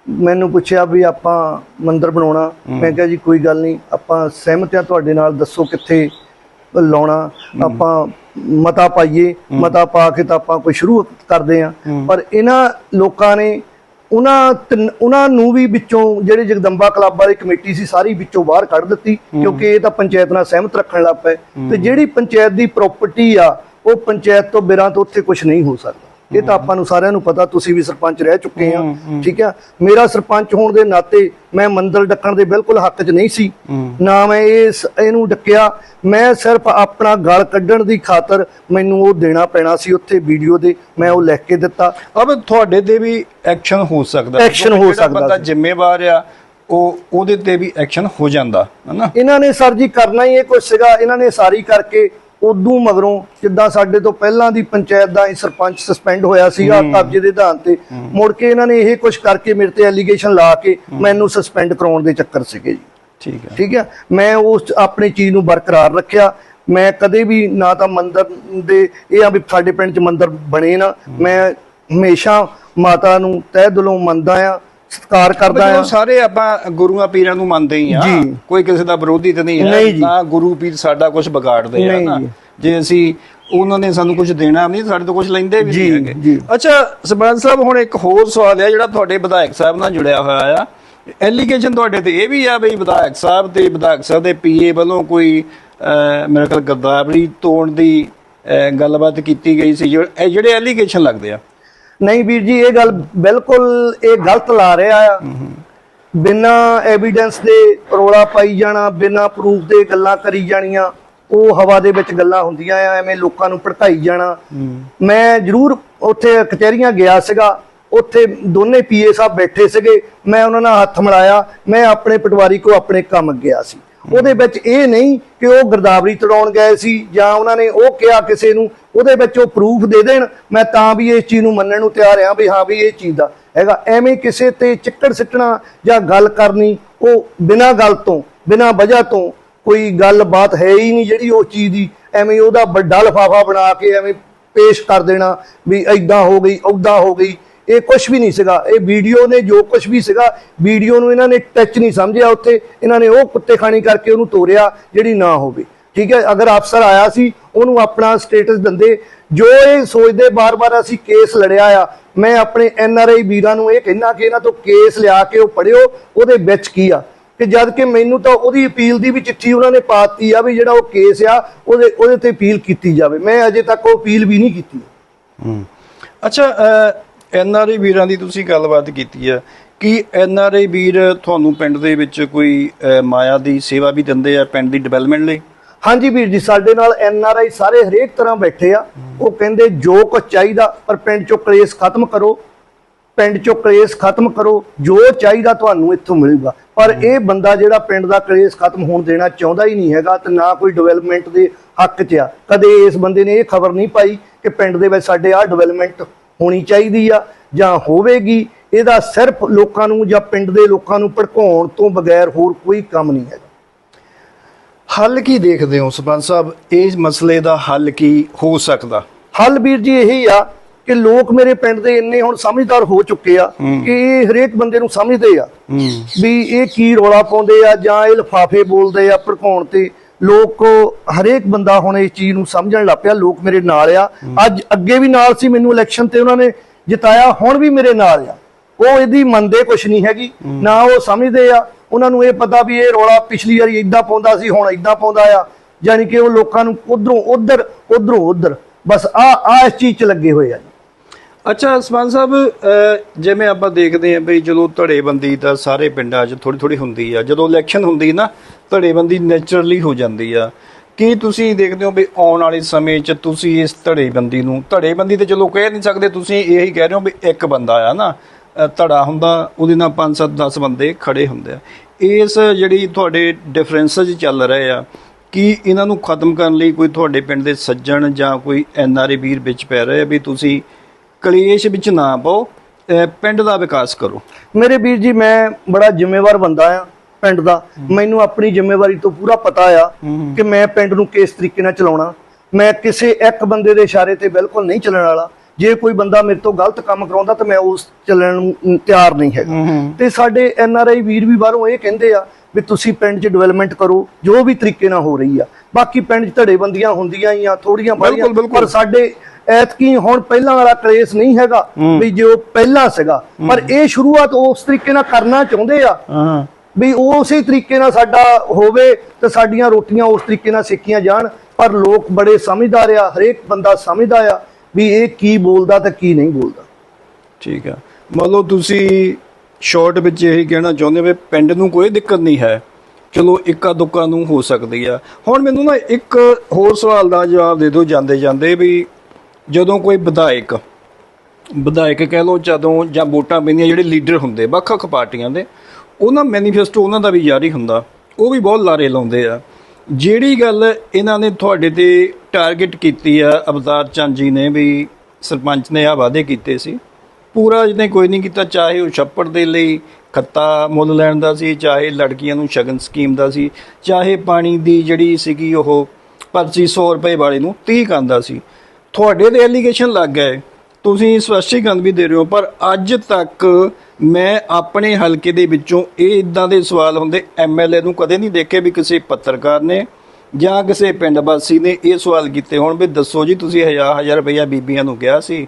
ਮੈਨੂੰ ਪੁੱਛਿਆ ਵੀ ਆਪਾਂ ਮੰਦਿਰ ਬਣਾਉਣਾ। ਮੈਂ ਕਿਹਾ ਜੀ ਕੋਈ ਗੱਲ ਨਹੀਂ ਆਪਾਂ ਸਹਿਮਤ ਆ ਤੁਹਾਡੇ ਨਾਲ ਦੱਸੋ ਕਿੱਥੇ ਲਾਉਣਾ। ਆਪਾਂ ਮਤਾ ਪਾਈਏ। ਮਤਾ ਪਾ ਕੇ ਤਾਂ ਆਪਾਂ ਕੋਈ ਸ਼ੁਰੂ ਕਰਦੇ ਆ ਪਰ ਇਹਨਾਂ ਲੋਕਾਂ ਨੇ ਉਹਨਾਂ ਉਹਨਾਂ ਨੂੰ ਵੀ ਵਿੱਚੋਂ ਜਿਹੜੇ ਜਗਦੰਬਾ ਕਲੱਬ ਵਾਲੀ ਕਮੇਟੀ ਸੀ ਸਾਰੀ ਵਿੱਚੋਂ ਬਾਹਰ ਕੱਢ ਦਿੱਤੀ ਕਿਉਂਕਿ ਇਹ ਤਾਂ ਪੰਚਾਇਤ ਨਾਲ ਸਹਿਮਤ ਰੱਖਣ ਲੱਗ ਪਏ। ਤੇ ਜਿਹੜੀ ਪੰਚਾਇਤ ਦੀ ਪ੍ਰਾਪਰਟੀ ਆ ਉਹ ਪੰਚਾਇਤ ਤੋਂ ਬਿਨਾਂ ਤੋਂ ਉੱਥੇ ਕੁਝ ਨਹੀਂ ਹੋ ਸਕਦਾ। ਇਹ ਤਾਂ ਆਪਾਂ ਨੂੰ ਸਾਰਿਆਂ ਨੂੰ ਪਤਾ ਤੁਸੀਂ ਵੀ ਸਰਪੰਚ ਰਹਿ ਚੁੱਕੇ ਆ ਠੀਕ ਆ? ਮੇਰਾ ਸਰਪੰਚ ਹੋਣ ਦੇ ਨਾਤੇ ਮੈਂ ਮੰਦਰ ਡੱਕਣ ਦੇ ਬਿਲਕੁਲ ਹੱਕ 'ਚ ਨਹੀਂ ਸੀ। ਨਾ ਮੈਂ ਇਸ ਇਹਨੂੰ ਡੱਕਿਆ ਮੈਂ ਸਿਰਫ ਆਪਣਾ ਗਲ ਕੱਢਣ ਦੀ ਖਾਤਰ ਮੈਨੂੰ ਉਹ ਦੇਣਾ ਪੈਣਾ ਸੀ ਉੱਥੇ ਵੀਡੀਓ ਦੇ ਮੈਂ ਉਹ ਲਿਖ ਕੇ ਦਿੱਤਾ। ਅਬ ਤੁਹਾਡੇ ਤੇ ਵੀ ਐਕਸ਼ਨ ਹੋ ਸਕਦਾ। Action ਹੋ ਸਕਦਾ ਬੰਦਾ। ਜ਼ਿੰਮੇਵਾਰ ਆ ਉਹ ਉਹਦੇ ਤੇ ਵੀ ਐਕਸ਼ਨ ਹੋ ਜਾਂਦਾ ਹਨਾ? ਇਹਨਾਂ ਨੇ ਸਰ ਜੀ ਕਰਨਾ ਹੀ ਇਹ ਕੁਛ ਸੀਗਾ ਇਹਨਾਂ ਨੇ ਸਾਰੀ ਕਰਕੇ ਉਦੋਂ ਮਗਰੋਂ ਜਿੱਦਾਂ ਸਾਡੇ ਤੋਂ ਪਹਿਲਾਂ ਦੀ ਪੰਚਾਇਤ ਦਾ ਹੀ ਸਰਪੰਚ ਸਸਪੈਂਡ ਹੋਇਆ ਸੀਗਾ ਕਬਜ਼ੇ ਦੇ ਆਧਾਰ ਤੇ ਮੁੜ ਕੇ ਇਹਨਾਂ ਨੇ ਇਹ ਕੁਛ ਕਰਕੇ ਮੇਰੇ ਤੇ ਐਲੀਗੇਸ਼ਨ ਲਾ ਕੇ ਮੈਨੂੰ ਸਸਪੈਂਡ ਕਰਾਉਣ ਦੇ ਚੱਕਰ ਸੀਗੇ ਜੀ। ਠੀਕ ਹੈ। ਠੀਕ ਹੈ? ਮੈਂ ਉਸ ਆਪਣੀ ਚੀਜ਼ ਨੂੰ ਬਰਕਰਾਰ ਰੱਖਿਆ। ਮੈਂ ਕਦੇ ਵੀ ਨਾ ਤਾਂ ਮੰਦਰ ਦੇ ਇਹ ਆ ਵੀ ਸਾਡੇ ਪਿੰਡ 'ਚ ਮੰਦਰ ਬਣੇ ਨਾ। ਮੈਂ ਹਮੇਸ਼ਾ ਮਾਤਾ ਨੂੰ ਤਹਿ ਦਿਲੋਂ ਮੰਨਦਾ ਆ। ਸਤਿਕਾਰ ਕਰਦਾ ਆ ਸਾਰੇ ਆਪਾਂ ਗੁਰੂਆਂ ਪੀਰਾਂ ਨੂੰ ਮੰਨਦੇ ਹੀ ਆ। ਕੋਈ ਕਿਸੇ ਦਾ ਵਿਰੋਧੀ ਤੇ ਨਹੀਂ ਹੈ। ਨਾ ਗੁਰੂ ਪੀਰ ਸਾਡਾ ਕੁਝ ਵਿਗਾੜਦੇ ਆ ਨਾ ਜੀ। ਅਸੀਂ ਉਹਨਾਂ ਨੇ ਸਾਨੂੰ ਕੁਝ ਦੇਣਾ ਨਹੀਂ ਸਾਡੇ ਤੋਂ ਕੁਝ ਲੈਂਦੇ ਵੀ ਨਹੀਂ ਹੈਗੇ। ਅੱਛਾ ਸਰਪੰਚ ਸਾਹਿਬ ਹੁਣ ਇੱਕ ਹੋਰ ਸਵਾਲ ਹੈ ਜਿਹੜਾ ਤੁਹਾਡੇ ਵਿਧਾਇਕ ਸਾਹਿਬ ਨਾਲ ਜੁੜਿਆ ਹੋਇਆ ਆ ਐਲੀਗੇਸ਼ਨ ਤੁਹਾਡੇ ਤੇ ਇਹ ਵੀ ਆ ਬਈ ਵਿਧਾਇਕ ਸਾਹਿਬ ਤੇ ਵਿਧਾਇਕ ਸਾਹਿਬ ਦੇ ਪੀਏ ਵੱਲੋਂ ਕੋਈ ਮੇਰੇ ਖਿਆਲ ਗੱਦਾਰੀ ਤੋੜਨ ਦੀ ਗੱਲਬਾਤ ਕੀਤੀ ਗਈ ਸੀ ਜਿਹੜੇ ਐਲੀਗੇਸ਼ਨ ਲੱਗਦੇ ਆ ਨਹੀਂ ਵੀਰ ਜੀ, ਇਹ ਗੱਲ ਬਿਲਕੁਲ ਇਹ ਗਲਤ ਲਾ ਰਿਹਾ ਆ। ਬਿਨਾ ਐਵੀਡੈਂਸ ਦੇ ਰੋਲਾ ਪਾਈ ਜਾਣਾ, ਬਿਨਾ ਪ੍ਰੂਫ ਦੇ ਗੱਲਾਂ ਕਰੀ ਜਾਣੀਆਂ, ਉਹ ਹਵਾ ਦੇ ਵਿੱਚ ਗੱਲਾਂ ਹੁੰਦੀਆਂ ਆ, ਐਵੇਂ ਲੋਕਾਂ ਨੂੰ ਭੜਕਾਈ ਜਾਣਾ। ਮੈਂ ਜ਼ਰੂਰ ਉੱਥੇ ਕਚਹਿਰੀਆਂ ਗਿਆ ਸੀਗਾ, ਉੱਥੇ ਦੋਨੇ ਪੀਏ ਸਾਹਿਬ ਬੈਠੇ ਸੀਗੇ, ਮੈਂ ਉਹਨਾਂ ਨਾਲ ਹੱਥ ਮਿਲਾਇਆ, ਮੈਂ ਆਪਣੇ ਪਟਵਾਰੀ ਕੋ ਆਪਣੇ ਕੰਮ ਗਿਆ ਸੀ। ਉਹਦੇ ਵਿੱਚ ਇਹ ਨਹੀਂ ਕਿ ਉਹ ਗਰਦਾਵਰੀ ਤੜਾਉਣ ਗਏ ਸੀ ਜਾਂ ਉਹਨਾਂ ਨੇ ਉਹ ਕਿਹਾ ਕਿਸੇ ਨੂੰ, ਉਹਦੇ ਵਿੱਚ ਉਹ ਪ੍ਰੂਫ ਦੇ ਦੇਣ, ਮੈਂ ਤਾਂ ਵੀ ਇਸ ਚੀਜ਼ ਨੂੰ ਮੰਨਣ ਨੂੰ ਤਿਆਰ ਹਾਂ ਵੀ ਹਾਂ ਵੀ ਇਹ ਚੀਜ਼ ਦਾ ਹੈਗਾ। ਐਵੇਂ ਕਿਸੇ ਤੇ ਚਿੱਕੜ ਸਿੱਟਣਾ ਜਾਂ ਗੱਲ ਕਰਨੀ, ਉਹ ਬਿਨਾਂ ਗੱਲ ਤੋਂ, ਬਿਨਾਂ ਵਜ੍ਹਾ ਤੋਂ ਕੋਈ ਗੱਲਬਾਤ ਹੈ ਹੀ ਨਹੀਂ ਜਿਹੜੀ ਉਸ ਚੀਜ਼ ਦੀ। ਐਵੇਂ ਉਹਦਾ ਵੱਡਾ ਲਫਾਫਾ ਬਣਾ ਕੇ ਐਵੇਂ ਪੇਸ਼ ਕਰ ਦੇਣਾ ਵੀ ਐਦਾਂ ਹੋ ਗਈ, ਓਦਾਂ ਹੋ ਗਈ। ਇਹ ਕੁਝ ਵੀ ਨਹੀਂ ਸੀਗਾ। ਇਹ ਵੀਡੀਓ ਨੇ ਜੋ ਕੁਝ ਵੀ ਸੀਗਾ, ਵੀਡੀਓ ਨੂੰ ਇਹਨਾਂ ਨੇ ਟੱਚ ਨਹੀਂ ਸਮਝਿਆ ਉੱਥੇ। ਇਹਨਾਂ ਨੇ ਉਹ ਕੁੱਤੇ ਖਾਣੀ ਕਰਕੇ ਉਹਨੂੰ ਤੋੜਿਆ ਜਿਹੜੀ ਨਾ ਹੋਵੇ। ਠੀਕ ਹੈ, ਅਗਰ ਅਫਸਰ ਆਇਆ ਸੀ, ਉਹਨੂੰ ਆਪਣਾ ਸਟੇਟਸ ਦਿੰਦੇ। ਜੋ ਇਹ ਸੋਚਦੇ, ਬਾਰ-ਬਾਰ ਅਸੀਂ ਕੇਸ ਲੜਿਆ ਆ। ਮੈਂ ਆਪਣੇ ਐਨ ਆਰ ਆਈ ਵੀਰਾਂ ਨੂੰ ਇਹ ਕਹਿਣਾ ਕਿ ਇਹਨਾਂ ਤੋਂ ਕੇਸ ਲਿਆ ਕੇ ਉਹ ਪੜਿਓ ਉਹਦੇ ਵਿੱਚ ਕੀ ਆ? ਕਿ ਜਦ ਕਿ ਮੈਨੂੰ ਤਾਂ ਉਹਦੀ ਅਪੀਲ ਦੀ ਵੀ ਚਿੱਠੀ ਉਹਨਾਂ ਨੇ ਪਾਤੀ ਆ ਵੀ ਜਿਹੜਾ ਉਹ ਕੇਸ ਆ, ਉਹਦੇ ਉਹਦੇ ਤੇ ਅਪੀਲ ਕੀਤੀ ਜਾਵੇ। ਮੈਂ ਅਜੇ ਤੱਕ ਉਹ ਅਪੀਲ ਵੀ ਨਹੀਂ ਕੀਤੀ। ਅੱਛਾ ਐਨ ਆਰ ਆਈ ਵੀਰਾਂ ਦੀ ਤੁਸੀਂ ਗੱਲਬਾਤ ਕੀਤੀ ਆ। ਕੀ ਐਨ ਆਰ ਆਈ ਵੀਰ ਤੁਹਾਨੂੰ ਪਿੰਡ ਦੇ ਵਿੱਚ ਕੋਈ ਮਾਇਆ ਦੀ ਸੇਵਾ ਵੀ ਦਿੰਦੇ ਆ ਪਿੰਡ ਦੀ ਡਿਵੈਲਪਮੈਂਟ ਲਈ? ਹਾਂਜੀ ਵੀਰ ਜੀ ਸਾਡੇ ਨਾਲ ਐਨ ਆਰ ਆਈ ਸਾਰੇ ਹਰੇਕ ਤਰ੍ਹਾਂ ਬੈਠੇ ਆ। ਉਹ ਕਹਿੰਦੇ ਜੋ ਕੁਝ ਚਾਹੀਦਾ ਪਰ ਪਿੰਡ ਚੋਂ ਕਲੇਸ਼ ਖਤਮ ਕਰੋ। ਪਿੰਡ ਚੋਂ ਕਲੇਸ਼ ਖਤਮ ਕਰੋ। ਜੋ ਚਾਹੀਦਾ ਤੁਹਾਨੂੰ ਇੱਥੋਂ ਮਿਲੂਗਾ। ਪਰ ਇਹ ਬੰਦਾ ਜਿਹੜਾ ਪਿੰਡ ਦਾ ਕਲੇਸ਼ ਖਤਮ ਹੋਣ ਦੇਣਾ ਚਾਹੁੰਦਾ ਹੀ ਨਹੀਂ ਹੈਗਾ ਤੇ ਨਾ ਕੋਈ ਡਿਵੈਲਪਮੈਂਟ ਦੇ ਹੱਕ 'ਚ ਆ। ਕਦੇ ਇਸ ਬੰਦੇ ਨੇ ਇਹ ਖਬਰ ਨਹੀਂ ਪਾਈ ਕਿ ਪਿੰਡ ਦੇ ਵਿੱਚ ਸਾਡੇ ਆਹ ਡਿਵੈਲਪਮੈਂਟ ਹੋਣੀ ਚਾਹੀਦੀ ਆ ਜਾਂ ਹੋਵੇਗੀ ਇਹਦਾ ਸਿਰਫ ਲੋਕਾਂ ਨੂੰ ਜਾਂ ਪਿੰਡ ਦੇ ਲੋਕਾਂ ਨੂੰ ਭੜਕਾਉਣ ਤੋਂ ਬਗੈਰ ਹੋਰ ਕੋਈ ਕੰਮ ਨਹੀਂ ਹੈਗਾ। ਹੱਲ ਕੀ ਦੇਖਦੇ ਹੋ ਸਰਪੰਚ ਸਾਹਿਬ? ਇਸ ਮਸਲੇ ਦਾ ਹੱਲ ਕੀ ਹੋ ਸਕਦਾ? ਹੱਲ ਵੀਰ ਜੀ ਇਹੀ ਆ ਕਿ ਲੋਕ ਮੇਰੇ ਪਿੰਡ ਦੇ ਇੰਨੇ ਹੁਣ ਸਮਝਦਾਰ ਹੋ ਚੁੱਕੇ ਆ ਕਿ ਇਹ ਹਰੇਕ ਬੰਦੇ ਨੂੰ ਸਮਝਦੇ ਆ ਵੀ ਇਹ ਕੀ ਰੋਲਾ ਪਾਉਂਦੇ ਆ ਜਾਂ ਇਹ ਲਫਾਫੇ ਬੋਲਦੇ ਆ ਭੜਕਾਉਣ ਤੇ ਲੋਕ ਹਰੇਕ ਬੰਦਾ ਹੁਣ ਇਸ ਚੀਜ਼ ਨੂੰ ਸਮਝਣ ਲੱਗ ਪਿਆ ਲੋਕ ਮੇਰੇ ਨਾਲ ਆ। ਅੱਜ ਅੱਗੇ ਵੀ ਨਾਲ ਸੀ ਮੈਨੂੰ ਇਲੈਕਸ਼ਨ ਤੇ ਉਹਨਾਂ ਨੇ ਜਿਤਾਇਆ ਹੁਣ ਵੀ ਮੇਰੇ ਨਾਲ ਆ। ਉਹ ਇਹਦੀ ਮੰਨਦੇ ਕੁਛ ਨਹੀਂ ਹੈਗੀ ਨਾ ਉਹ ਸਮਝਦੇ ਆ। ਉਹਨਾਂ ਨੂੰ ਇਹ ਪਤਾ ਵੀ ਇਹ ਰੋਲਾ ਪਿਛਲੀ ਵਾਰੀ ਇਦਾਂ ਪਾਉਂਦਾ ਸੀ ਹੁਣ ਇਦਾਂ ਪਾਉਂਦਾ ਆ। ਯਾਨੀ ਕਿ ਉਹ ਲੋਕਾਂ ਨੂੰ ਉਧਰੋਂ ਉਧਰ ਉਧਰੋਂ ਉਧਰ। ਬਸ ਆ ਆ ਇਸ ਚੀਜ਼ 'ਚ ਲੱਗੇ ਹੋਏ ਆ ਅੱਛਾ ਸਰਪੰਚ ਸਾਹਿਬ ਜਿਵੇਂ ਆਪਾਂ ਦੇਖਦੇ ਹਾਂ ਵੀ ਜਦੋਂ ਧੜੇਬੰਦੀ ਤਾਂ ਸਾਰੇ ਪਿੰਡਾਂ 'ਚ ਥੋੜੀ ਥੋੜੀ ਹੁੰਦੀ ਆ, ਜਦੋਂ ਇਲੈਕਸ਼ਨ ਹੁੰਦੀ ਨਾ, ਧੜੇਬੰਦੀ ਨੇਚਰਲੀ ਹੋ ਜਾਂਦੀ ਆ। ਕੀ ਤੁਸੀਂ ਦੇਖਦੇ ਹੋ ਵੀ ਆਉਣ ਵਾਲੇ ਸਮੇਂ 'ਚ ਤੁਸੀਂ ਇਸ ਧੜੇਬੰਦੀ ਨੂੰ, ਧੜੇਬੰਦੀ ਤੇ ਚਲੋ ਕਹਿ ਨਹੀਂ ਸਕਦੇ, ਤੁਸੀਂ ਇਹੀ ਕਹਿ ਰਹੇ ਹੋ ਵੀ ਇੱਕ ਬੰਦਾ ਆ ਨਾ ਧੜਾ ਹੁੰਦਾ, ਉਹਦੇ ਨਾਲ 5 7 10 ਬੰਦੇ ਖੜੇ ਹੁੰਦੇ ਆ। ਇਸ ਜਿਹੜੀ ਤੁਹਾਡੇ ਡਿਫਰੈਂਸਸ ਚੱਲ ਰਹੇ ਆ, ਕੀ ਇਹਨਾਂ ਨੂੰ ਖਤਮ ਕਰਨ ਲਈ ਕੋਈ ਤੁਹਾਡੇ ਪਿੰਡ ਦੇ ਸੱਜਣ ਜਾਂ ਕੋਈ ਐਨਆਰਏ ਵੀਰ ਵਿੱਚ ਪੈ ਰਹੇ ਆ ਵੀ ਤੁਸੀਂ ਕਲੇਸ਼ ਵਿੱਚ ਨਾ ਪਾਓ ਪਿੰਡ ਦਾ ਵਿਕਾਸ ਕਰੋ। ਮੇਰੇ ਵੀਰ ਜੀ ਮੈਂ ਬੜਾ ਜ਼ਿੰਮੇਵਾਰ ਬੰਦਾ ਆ ਪਿੰਡ ਦਾ। ਮੈਨੂੰ ਆਪਣੀ ਜ਼ਿੰਮੇਵਾਰੀ ਤੋਂ ਪੂਰਾ ਪਤਾ ਆ ਕਿ ਮੈਂ ਪਿੰਡ ਨੂੰ ਕਿਸ ਤਰੀਕੇ ਨਾਲ ਚਲਾਉਣਾ। ਮੈਂ ਕਿਸੇ ਇੱਕ ਬੰਦੇ ਦੇ ਇਸ਼ਾਰੇ ਤੇ ਬਿਲਕੁਲ ਨਹੀਂ ਚੱਲਣ ਵਾਲਾ। ਜੇ ਕੋਈ ਬੰਦਾ ਮੇਰੇ ਤੋਂ ਗਲਤ ਕੰਮ ਕਰਾਉਂਦਾ ਤਾਂ ਮੈਂ ਉਸ ਚੱਲਣ ਨੂੰ ਤਿਆਰ ਨਹੀਂ ਹੈਗਾ। ਤੇ ਸਾਡੇ ਐਨ ਆਰ ਆਈ ਵੀਰ ਵੀ ਬਾਹਰੋਂ ਇਹ ਕਹਿੰਦੇ ਆ ਵੀ ਤੁਸੀਂ ਪਿੰਡ 'ਚ ਡਿਵੈਲਪਮੈਂਟ ਕਰੋ ਜੋ ਵੀ ਤਰੀਕੇ ਨਾਲ ਹੋ ਰਹੀ ਆ। ਬਾਕੀ ਪਿੰਡ 'ਚ ਧੜੇਬੰਦੀਆਂ ਹੁੰਦੀਆਂ ਹੀ ਆ ਥੋੜੀਆਂ। ਪਰ ਸਾਡੇ ਐਤਕੀ ਹੁਣ ਪਹਿਲਾਂ ਵਾਲਾ ਕਲੇਸ਼ ਨਹੀਂ ਹੈਗਾ ਵੀ ਜੋ ਪਹਿਲਾਂ ਸੀਗਾ। ਪਰ ਇਹ ਸ਼ੁਰੂਆਤ ਉਸ ਤਰੀਕੇ ਨਾਲ ਕਰਨਾ ਚਾਹੁੰਦੇ ਆ। ਵੀ ਉਸੇ ਤਰੀਕੇ ਨਾਲ ਸਾਡਾ ਹੋਵੇ ਤੇ ਸਾਡੀਆਂ ਰੋਟੀਆਂ ਉਸ ਤਰੀਕੇ ਨਾਲ ਸੇਕੀਆਂ ਜਾਣ। ਪਰ ਲੋਕ ਬੜੇ ਸਮਝਦਾਰ ਆ ਹਰੇਕ ਬੰਦਾ ਸਮਝਦਾ ਆ ਵੀ ਇਹ ਕੀ ਬੋਲਦਾ ਤੇ ਕੀ ਨਹੀਂ ਬੋਲਦਾ। ਠੀਕ ਆ। ਮੰਨ ਲਓ ਤੁਸੀਂ ਸ਼ਾਰਟ ਵਿੱਚ ਇਹ ਕਹਿਣਾ ਚਾਹੁੰਦੇ ਹੋ ਵੀ ਪਿੰਡ ਨੂੰ ਕੋਈ ਦਿੱਕਤ ਨਹੀਂ ਹੈ। ਚਲੋ ਇੱਕਾ ਦੁੱਕਾ ਨੂੰ ਹੋ ਸਕਦੀ ਆ। ਹੁਣ ਮੈਨੂੰ ਨਾ ਇੱਕ ਹੋਰ ਸਵਾਲ ਦਾ ਜਵਾਬ ਦੇ ਦਿਓ ਜਾਂਦੇ ਜਾਂਦੇ ਵੀ ਜਦੋਂ ਕੋਈ ਵਿਧਾਇਕ ਵਿਧਾਇਕ ਕਹਿ ਲਓ ਜਦੋਂ ਜਾਂ ਵੋਟਾਂ ਪੈਂਦੀਆਂ ਜਿਹੜੇ ਲੀਡਰ ਹੁੰਦੇ ਵੱਖ-ਵੱਖ ਪਾਰਟੀਆਂ ਦੇ, ਉਹਨਾਂ ਮੈਨੀਫੈਸਟੋ ਉਹਨਾਂ ਦਾ ਵੀ ਜਾਰੀ ਹੁੰਦਾ, ਉਹ ਵੀ ਬਹੁਤ ਲਾਰੇ ਲਾਉਂਦੇ ਆ। ਜਿਹੜੀ ਗੱਲ ਇਹਨਾਂ ਨੇ ਤੁਹਾਡੇ ਤੇ ਟਾਰਗੇਟ ਕੀਤੀ ਆ, ਅਵਤਾਰ ਚੰਦ ਜੀ ਨੇ ਵੀ, ਸਰਪੰਚ ਨੇ ਆ ਵਾਅਦੇ ਕੀਤੇ ਸੀ, ਪੂਰਾ ਜਿਹਨੇ ਕੋਈ ਨਹੀਂ ਕੀਤਾ, ਚਾਹੇ ਉਹ ਛੱਪੜ ਦੇ ਲਈ ਖੱਤਾ ਮੁੱਲ ਲੈਣ ਦਾ ਸੀ, ਚਾਹੇ ਲੜਕੀਆਂ ਨੂੰ ਸ਼ਗਨ ਸਕੀਮ ਦਾ ਸੀ, ਚਾਹੇ ਪਾਣੀ ਦੀ ਜਿਹੜੀ ਸੀਗੀ ਉਹ ਪਰਚੀ 100 ਰੁਪਏ ਵਾਲੇ ਨੂੰ 30 ਕਹਿੰਦਾ ਸੀ ਤੁਹਾਡੇ ਦੇ ਐਲੀਗੇਸ਼ਨ ਲੱਗ ਗਏ। ਤੁਸੀਂ ਸਪਸ਼ਟੀਕਰਨ ਵੀ ਦੇ ਰਹੇ ਹੋ ਪਰ ਅੱਜ ਤੱਕ ਮੈਂ ਆਪਣੇ ਹਲਕੇ ਦੇ ਵਿੱਚੋਂ ਇਹ ਇਦਾਂ ਦੇ ਸਵਾਲ ਹੁੰਦੇ ਐਮਐਲਏ ਨੂੰ ਕਦੇ ਨਹੀਂ ਦੇਖੇ ਵੀ ਕਿਸੇ ਪੱਤਰਕਾਰ ਨੇ ਜਾਂ ਕਿਸੇ ਪਿੰਡ ਵਾਸੀ ਨੇ ਇਹ ਸਵਾਲ ਕੀਤੇ ਹੋਣ ਵੀ ਦੱਸੋ ਜੀ ਤੁਸੀਂ ਹਜ਼ਾਰ ਹਜ਼ਾਰ ਰੁਪਇਆ ਬੀਬੀਆਂ ਨੂੰ ਕਿਹਾ ਸੀ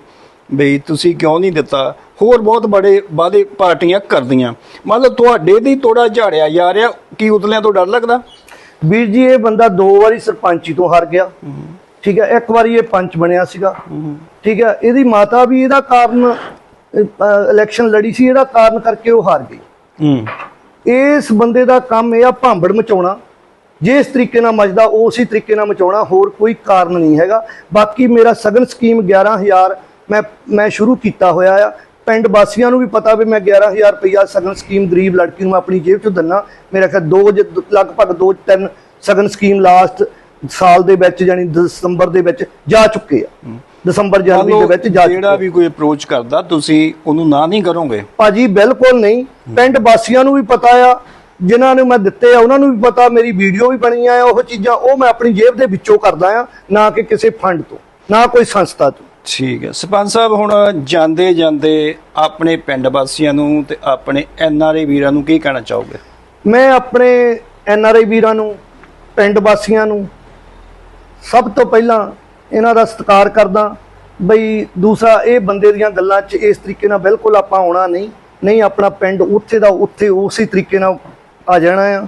ਬਈ ਤੁਸੀਂ ਕਿਉਂ ਨਹੀਂ ਦਿੱਤਾ? ਹੋਰ ਬਹੁਤ ਬੜੇ ਵਾਅਦੇ ਪਾਰਟੀਆਂ ਕਰਦੀਆਂ। ਮੰਨ ਲਓ ਤੁਹਾਡੇ ਦੀ ਤੋੜਾ ਝਾੜਿਆ ਜਾ ਰਿਹਾ ਕੀ ਉਤਲਿਆਂ ਤੋਂ ਡਰ ਲੱਗਦਾ? ਵੀਰ ਜੀ ਇਹ ਬੰਦਾ ਦੋ ਵਾਰੀ ਸਰਪੰਚੀ ਤੋਂ ਹਾਰ ਗਿਆ। ਠੀਕ ਹੈ ਇੱਕ ਵਾਰੀ ਇਹ ਪੰਚ ਬਣਿਆ ਸੀਗਾ। ਠੀਕ ਹੈ ਇਹਦੀ ਮਾਤਾ ਵੀ ਇਹਦਾ ਕਾਰਨ ਇਲੈਕਸ਼ਨ ਲੜੀ ਸੀ ਇਹਦਾ ਕਾਰਨ ਕਰਕੇ ਉਹ ਹਾਰ ਗਈ। ਇਸ ਬੰਦੇ ਦਾ ਕੰਮ ਇਹ ਆ ਭਾਂਬੜ ਮਚਾਉਣਾ। ਜਿਸ ਤਰੀਕੇ ਨਾਲ ਮਚਦਾ ਉਸੇ ਤਰੀਕੇ ਨਾਲ ਮਚਾਉਣਾ ਹੋਰ ਕੋਈ ਕਾਰਨ ਨਹੀਂ ਹੈਗਾ। ਬਾਕੀ ਮੇਰਾ ਸਗਨ ਸਕੀਮ 11000 ਮੈਂ ਮੈਂ ਸ਼ੁਰੂ ਕੀਤਾ ਹੋਇਆ ਆ। ਪਿੰਡ ਵਾਸੀਆਂ ਨੂੰ ਵੀ ਪਤਾ ਵੀ ਮੈਂ 11000 ਰੁਪਇਆ ਸਗਨ ਸਕੀਮ ਗਰੀਬ ਲੜਕੀ ਨੂੰ ਆਪਣੀ ਜੇਬ ਚੋਂ ਦਿੰਨਾ। ਮੇਰਾ ਖਿਆਲ ਦੋ ਜ- ਲਗਭਗ 2 3 ਸਗਨ ਸਕੀਮ ਲਾਸਟ ਸਾਲ ਦੇ ਵਿੱਚ ਯਾਨੀ ਦਸੰਬਰ ਦੇ ਵਿੱਚ ਜਾ ਚੁੱਕੇ ਆ। ਦਸੰਬਰ ਜਨਵਰੀ ਦੇ ਵਿੱਚ ਜਾ ਚੁੱਕੇ ਜਿਹੜਾ। ਵੀ ਕੋਈ ਅਪਰੋਚ ਕਰਦਾ ਤੁਸੀਂ ਉਹਨੂੰ ਨਾ ਨਹੀਂ ਕਰੋਗੇ। ਭਾਜੀ ਬਿਲਕੁਲ ਨਹੀਂ। ਪਿੰਡ ਵਾਸੀਆਂ ਨੂੰ ਵੀ ਪਤਾ ਆ ਜਿਨ੍ਹਾਂ ਨੂੰ ਮੈਂ ਦਿੱਤੇ ਆ ਉਹਨਾਂ ਨੂੰ ਵੀ ਪਤਾ ਮੇਰੀ ਵੀਡੀਓ ਵੀ ਬਣੀ ਆ ਉਹ ਚੀਜ਼ਾਂ ਉਹ ਮੈਂ ਆਪਣੀ ਜੇਬ ਦੇ ਵਿੱਚੋਂ ਕਰਦਾ ਆ ਨਾ ਕਿ ਕਿਸੇ ਫੰਡ ਤੋਂ ਨਾ ਕੋਈ ਸੰਸਥਾ ਤੋਂ। ਠੀਕ ਹੈ। ਸਰਪੰਚ ਸਾਹਿਬ ਹੁਣ ਜਾਂਦੇ ਜਾਂਦੇ ਆਪਣੇ ਪਿੰਡ ਵਾਸੀਆਂ ਨੂੰ ਤੇ ਆਪਣੇ ਐਨਆਰਏ ਵੀਰਾਂ ਨੂੰ ਕੀ ਕਹਿਣਾ ਚਾਹੋਗੇ? ਮੈਂ ਆਪਣੇ ਐਨ ਆਰ ਆਈ ਵੀਰਾਂ ਨੂੰ ਪਿੰਡ ਵਾਸੀਆਂ ਨੂੰ ਸਭ ਤੋਂ ਪਹਿਲਾਂ ਇਹਨਾਂ ਦਾ ਸਤਿਕਾਰ ਕਰਦਾ, ਬਈ ਦੂਸਰਾ ਇਹ ਬੰਦੇ ਦੀਆਂ ਗੱਲਾਂ 'ਚ ਇਸ ਤਰੀਕੇ ਨਾਲ ਬਿਲਕੁਲ ਆਪਾਂ ਆਉਣਾ ਨਹੀਂ ਨਹੀਂ ਆਪਣਾ ਪਿੰਡ ਉੱਥੇ ਦਾ ਉੱਥੇ ਉਸੇ ਤਰੀਕੇ ਨਾਲ ਆ ਜਾਣਾ ਆ।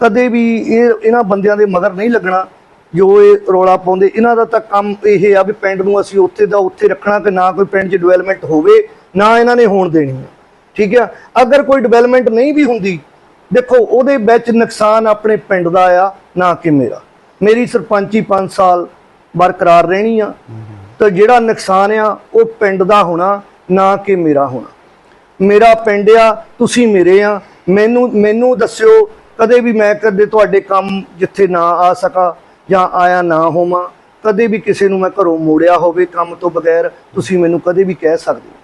ਕਦੇ ਵੀ ਇਹ ਇਹਨਾਂ ਬੰਦਿਆਂ ਦੇ ਮਗਰ ਨਹੀਂ ਲੱਗਣਾ, ਜੋ ਇਹ ਰੋਲਾ ਪਾਉਂਦੇ, ਇਹਨਾਂ ਦਾ ਤਾਂ ਕੰਮ ਇਹ ਆ ਵੀ ਪਿੰਡ ਨੂੰ ਅਸੀਂ ਉੱਥੇ ਦਾ ਉੱਥੇ ਰੱਖਣਾ ਕਿ ਨਾ ਕੋਈ ਪਿੰਡ 'ਚ ਡਿਵੈਲਪਮੈਂਟ ਹੋਵੇ, ਨਾ ਇਹਨਾਂ ਨੇ ਹੋਣ ਦੇਣੀ ਆ। ਠੀਕ ਆ? ਅਗਰ ਕੋਈ ਡਿਵੈਲਪਮੈਂਟ ਨਹੀਂ ਵੀ ਹੁੰਦੀ, ਦੇਖੋ ਉਹਦੇ ਵਿੱਚ ਨੁਕਸਾਨ ਆਪਣੇ ਪਿੰਡ ਦਾ ਆ, ਨਾ ਕਿ ਮੇਰਾ। ਮੇਰੀ ਸਰਪੰਚੀ 5 ਸਾਲ ਬਰਕਰਾਰ ਰਹਿਣੀ ਆ ਤਾਂ ਜਿਹੜਾ ਨੁਕਸਾਨ ਆ, ਉਹ ਪਿੰਡ ਦਾ ਹੋਣਾ, ਨਾ ਕਿ ਮੇਰਾ ਹੋਣਾ। ਮੇਰਾ ਪਿੰਡ ਆ, ਤੁਸੀਂ ਮੇਰੇ ਆ। ਮੈਨੂੰ ਮੈਨੂੰ ਦੱਸਿਓ, ਕਦੇ ਵੀ ਮੈਂ ਕਦੇ ਤੁਹਾਡੇ ਕੰਮ ਜਿੱਥੇ ਨਾ ਆ ਸਕਾਂ ਜਾਂ ਆਇਆ ਨਾ ਹੋਵਾਂ, ਕਦੇ ਵੀ ਕਿਸੇ ਨੂੰ ਮੈਂ ਘਰੋਂ ਮੋੜਿਆ ਹੋਵੇ ਕੰਮ ਤੋਂ ਬਗੈਰ, ਤੁਸੀਂ ਮੈਨੂੰ ਕਦੇ ਵੀ ਕਹਿ ਸਕਦੇ ਹੋ।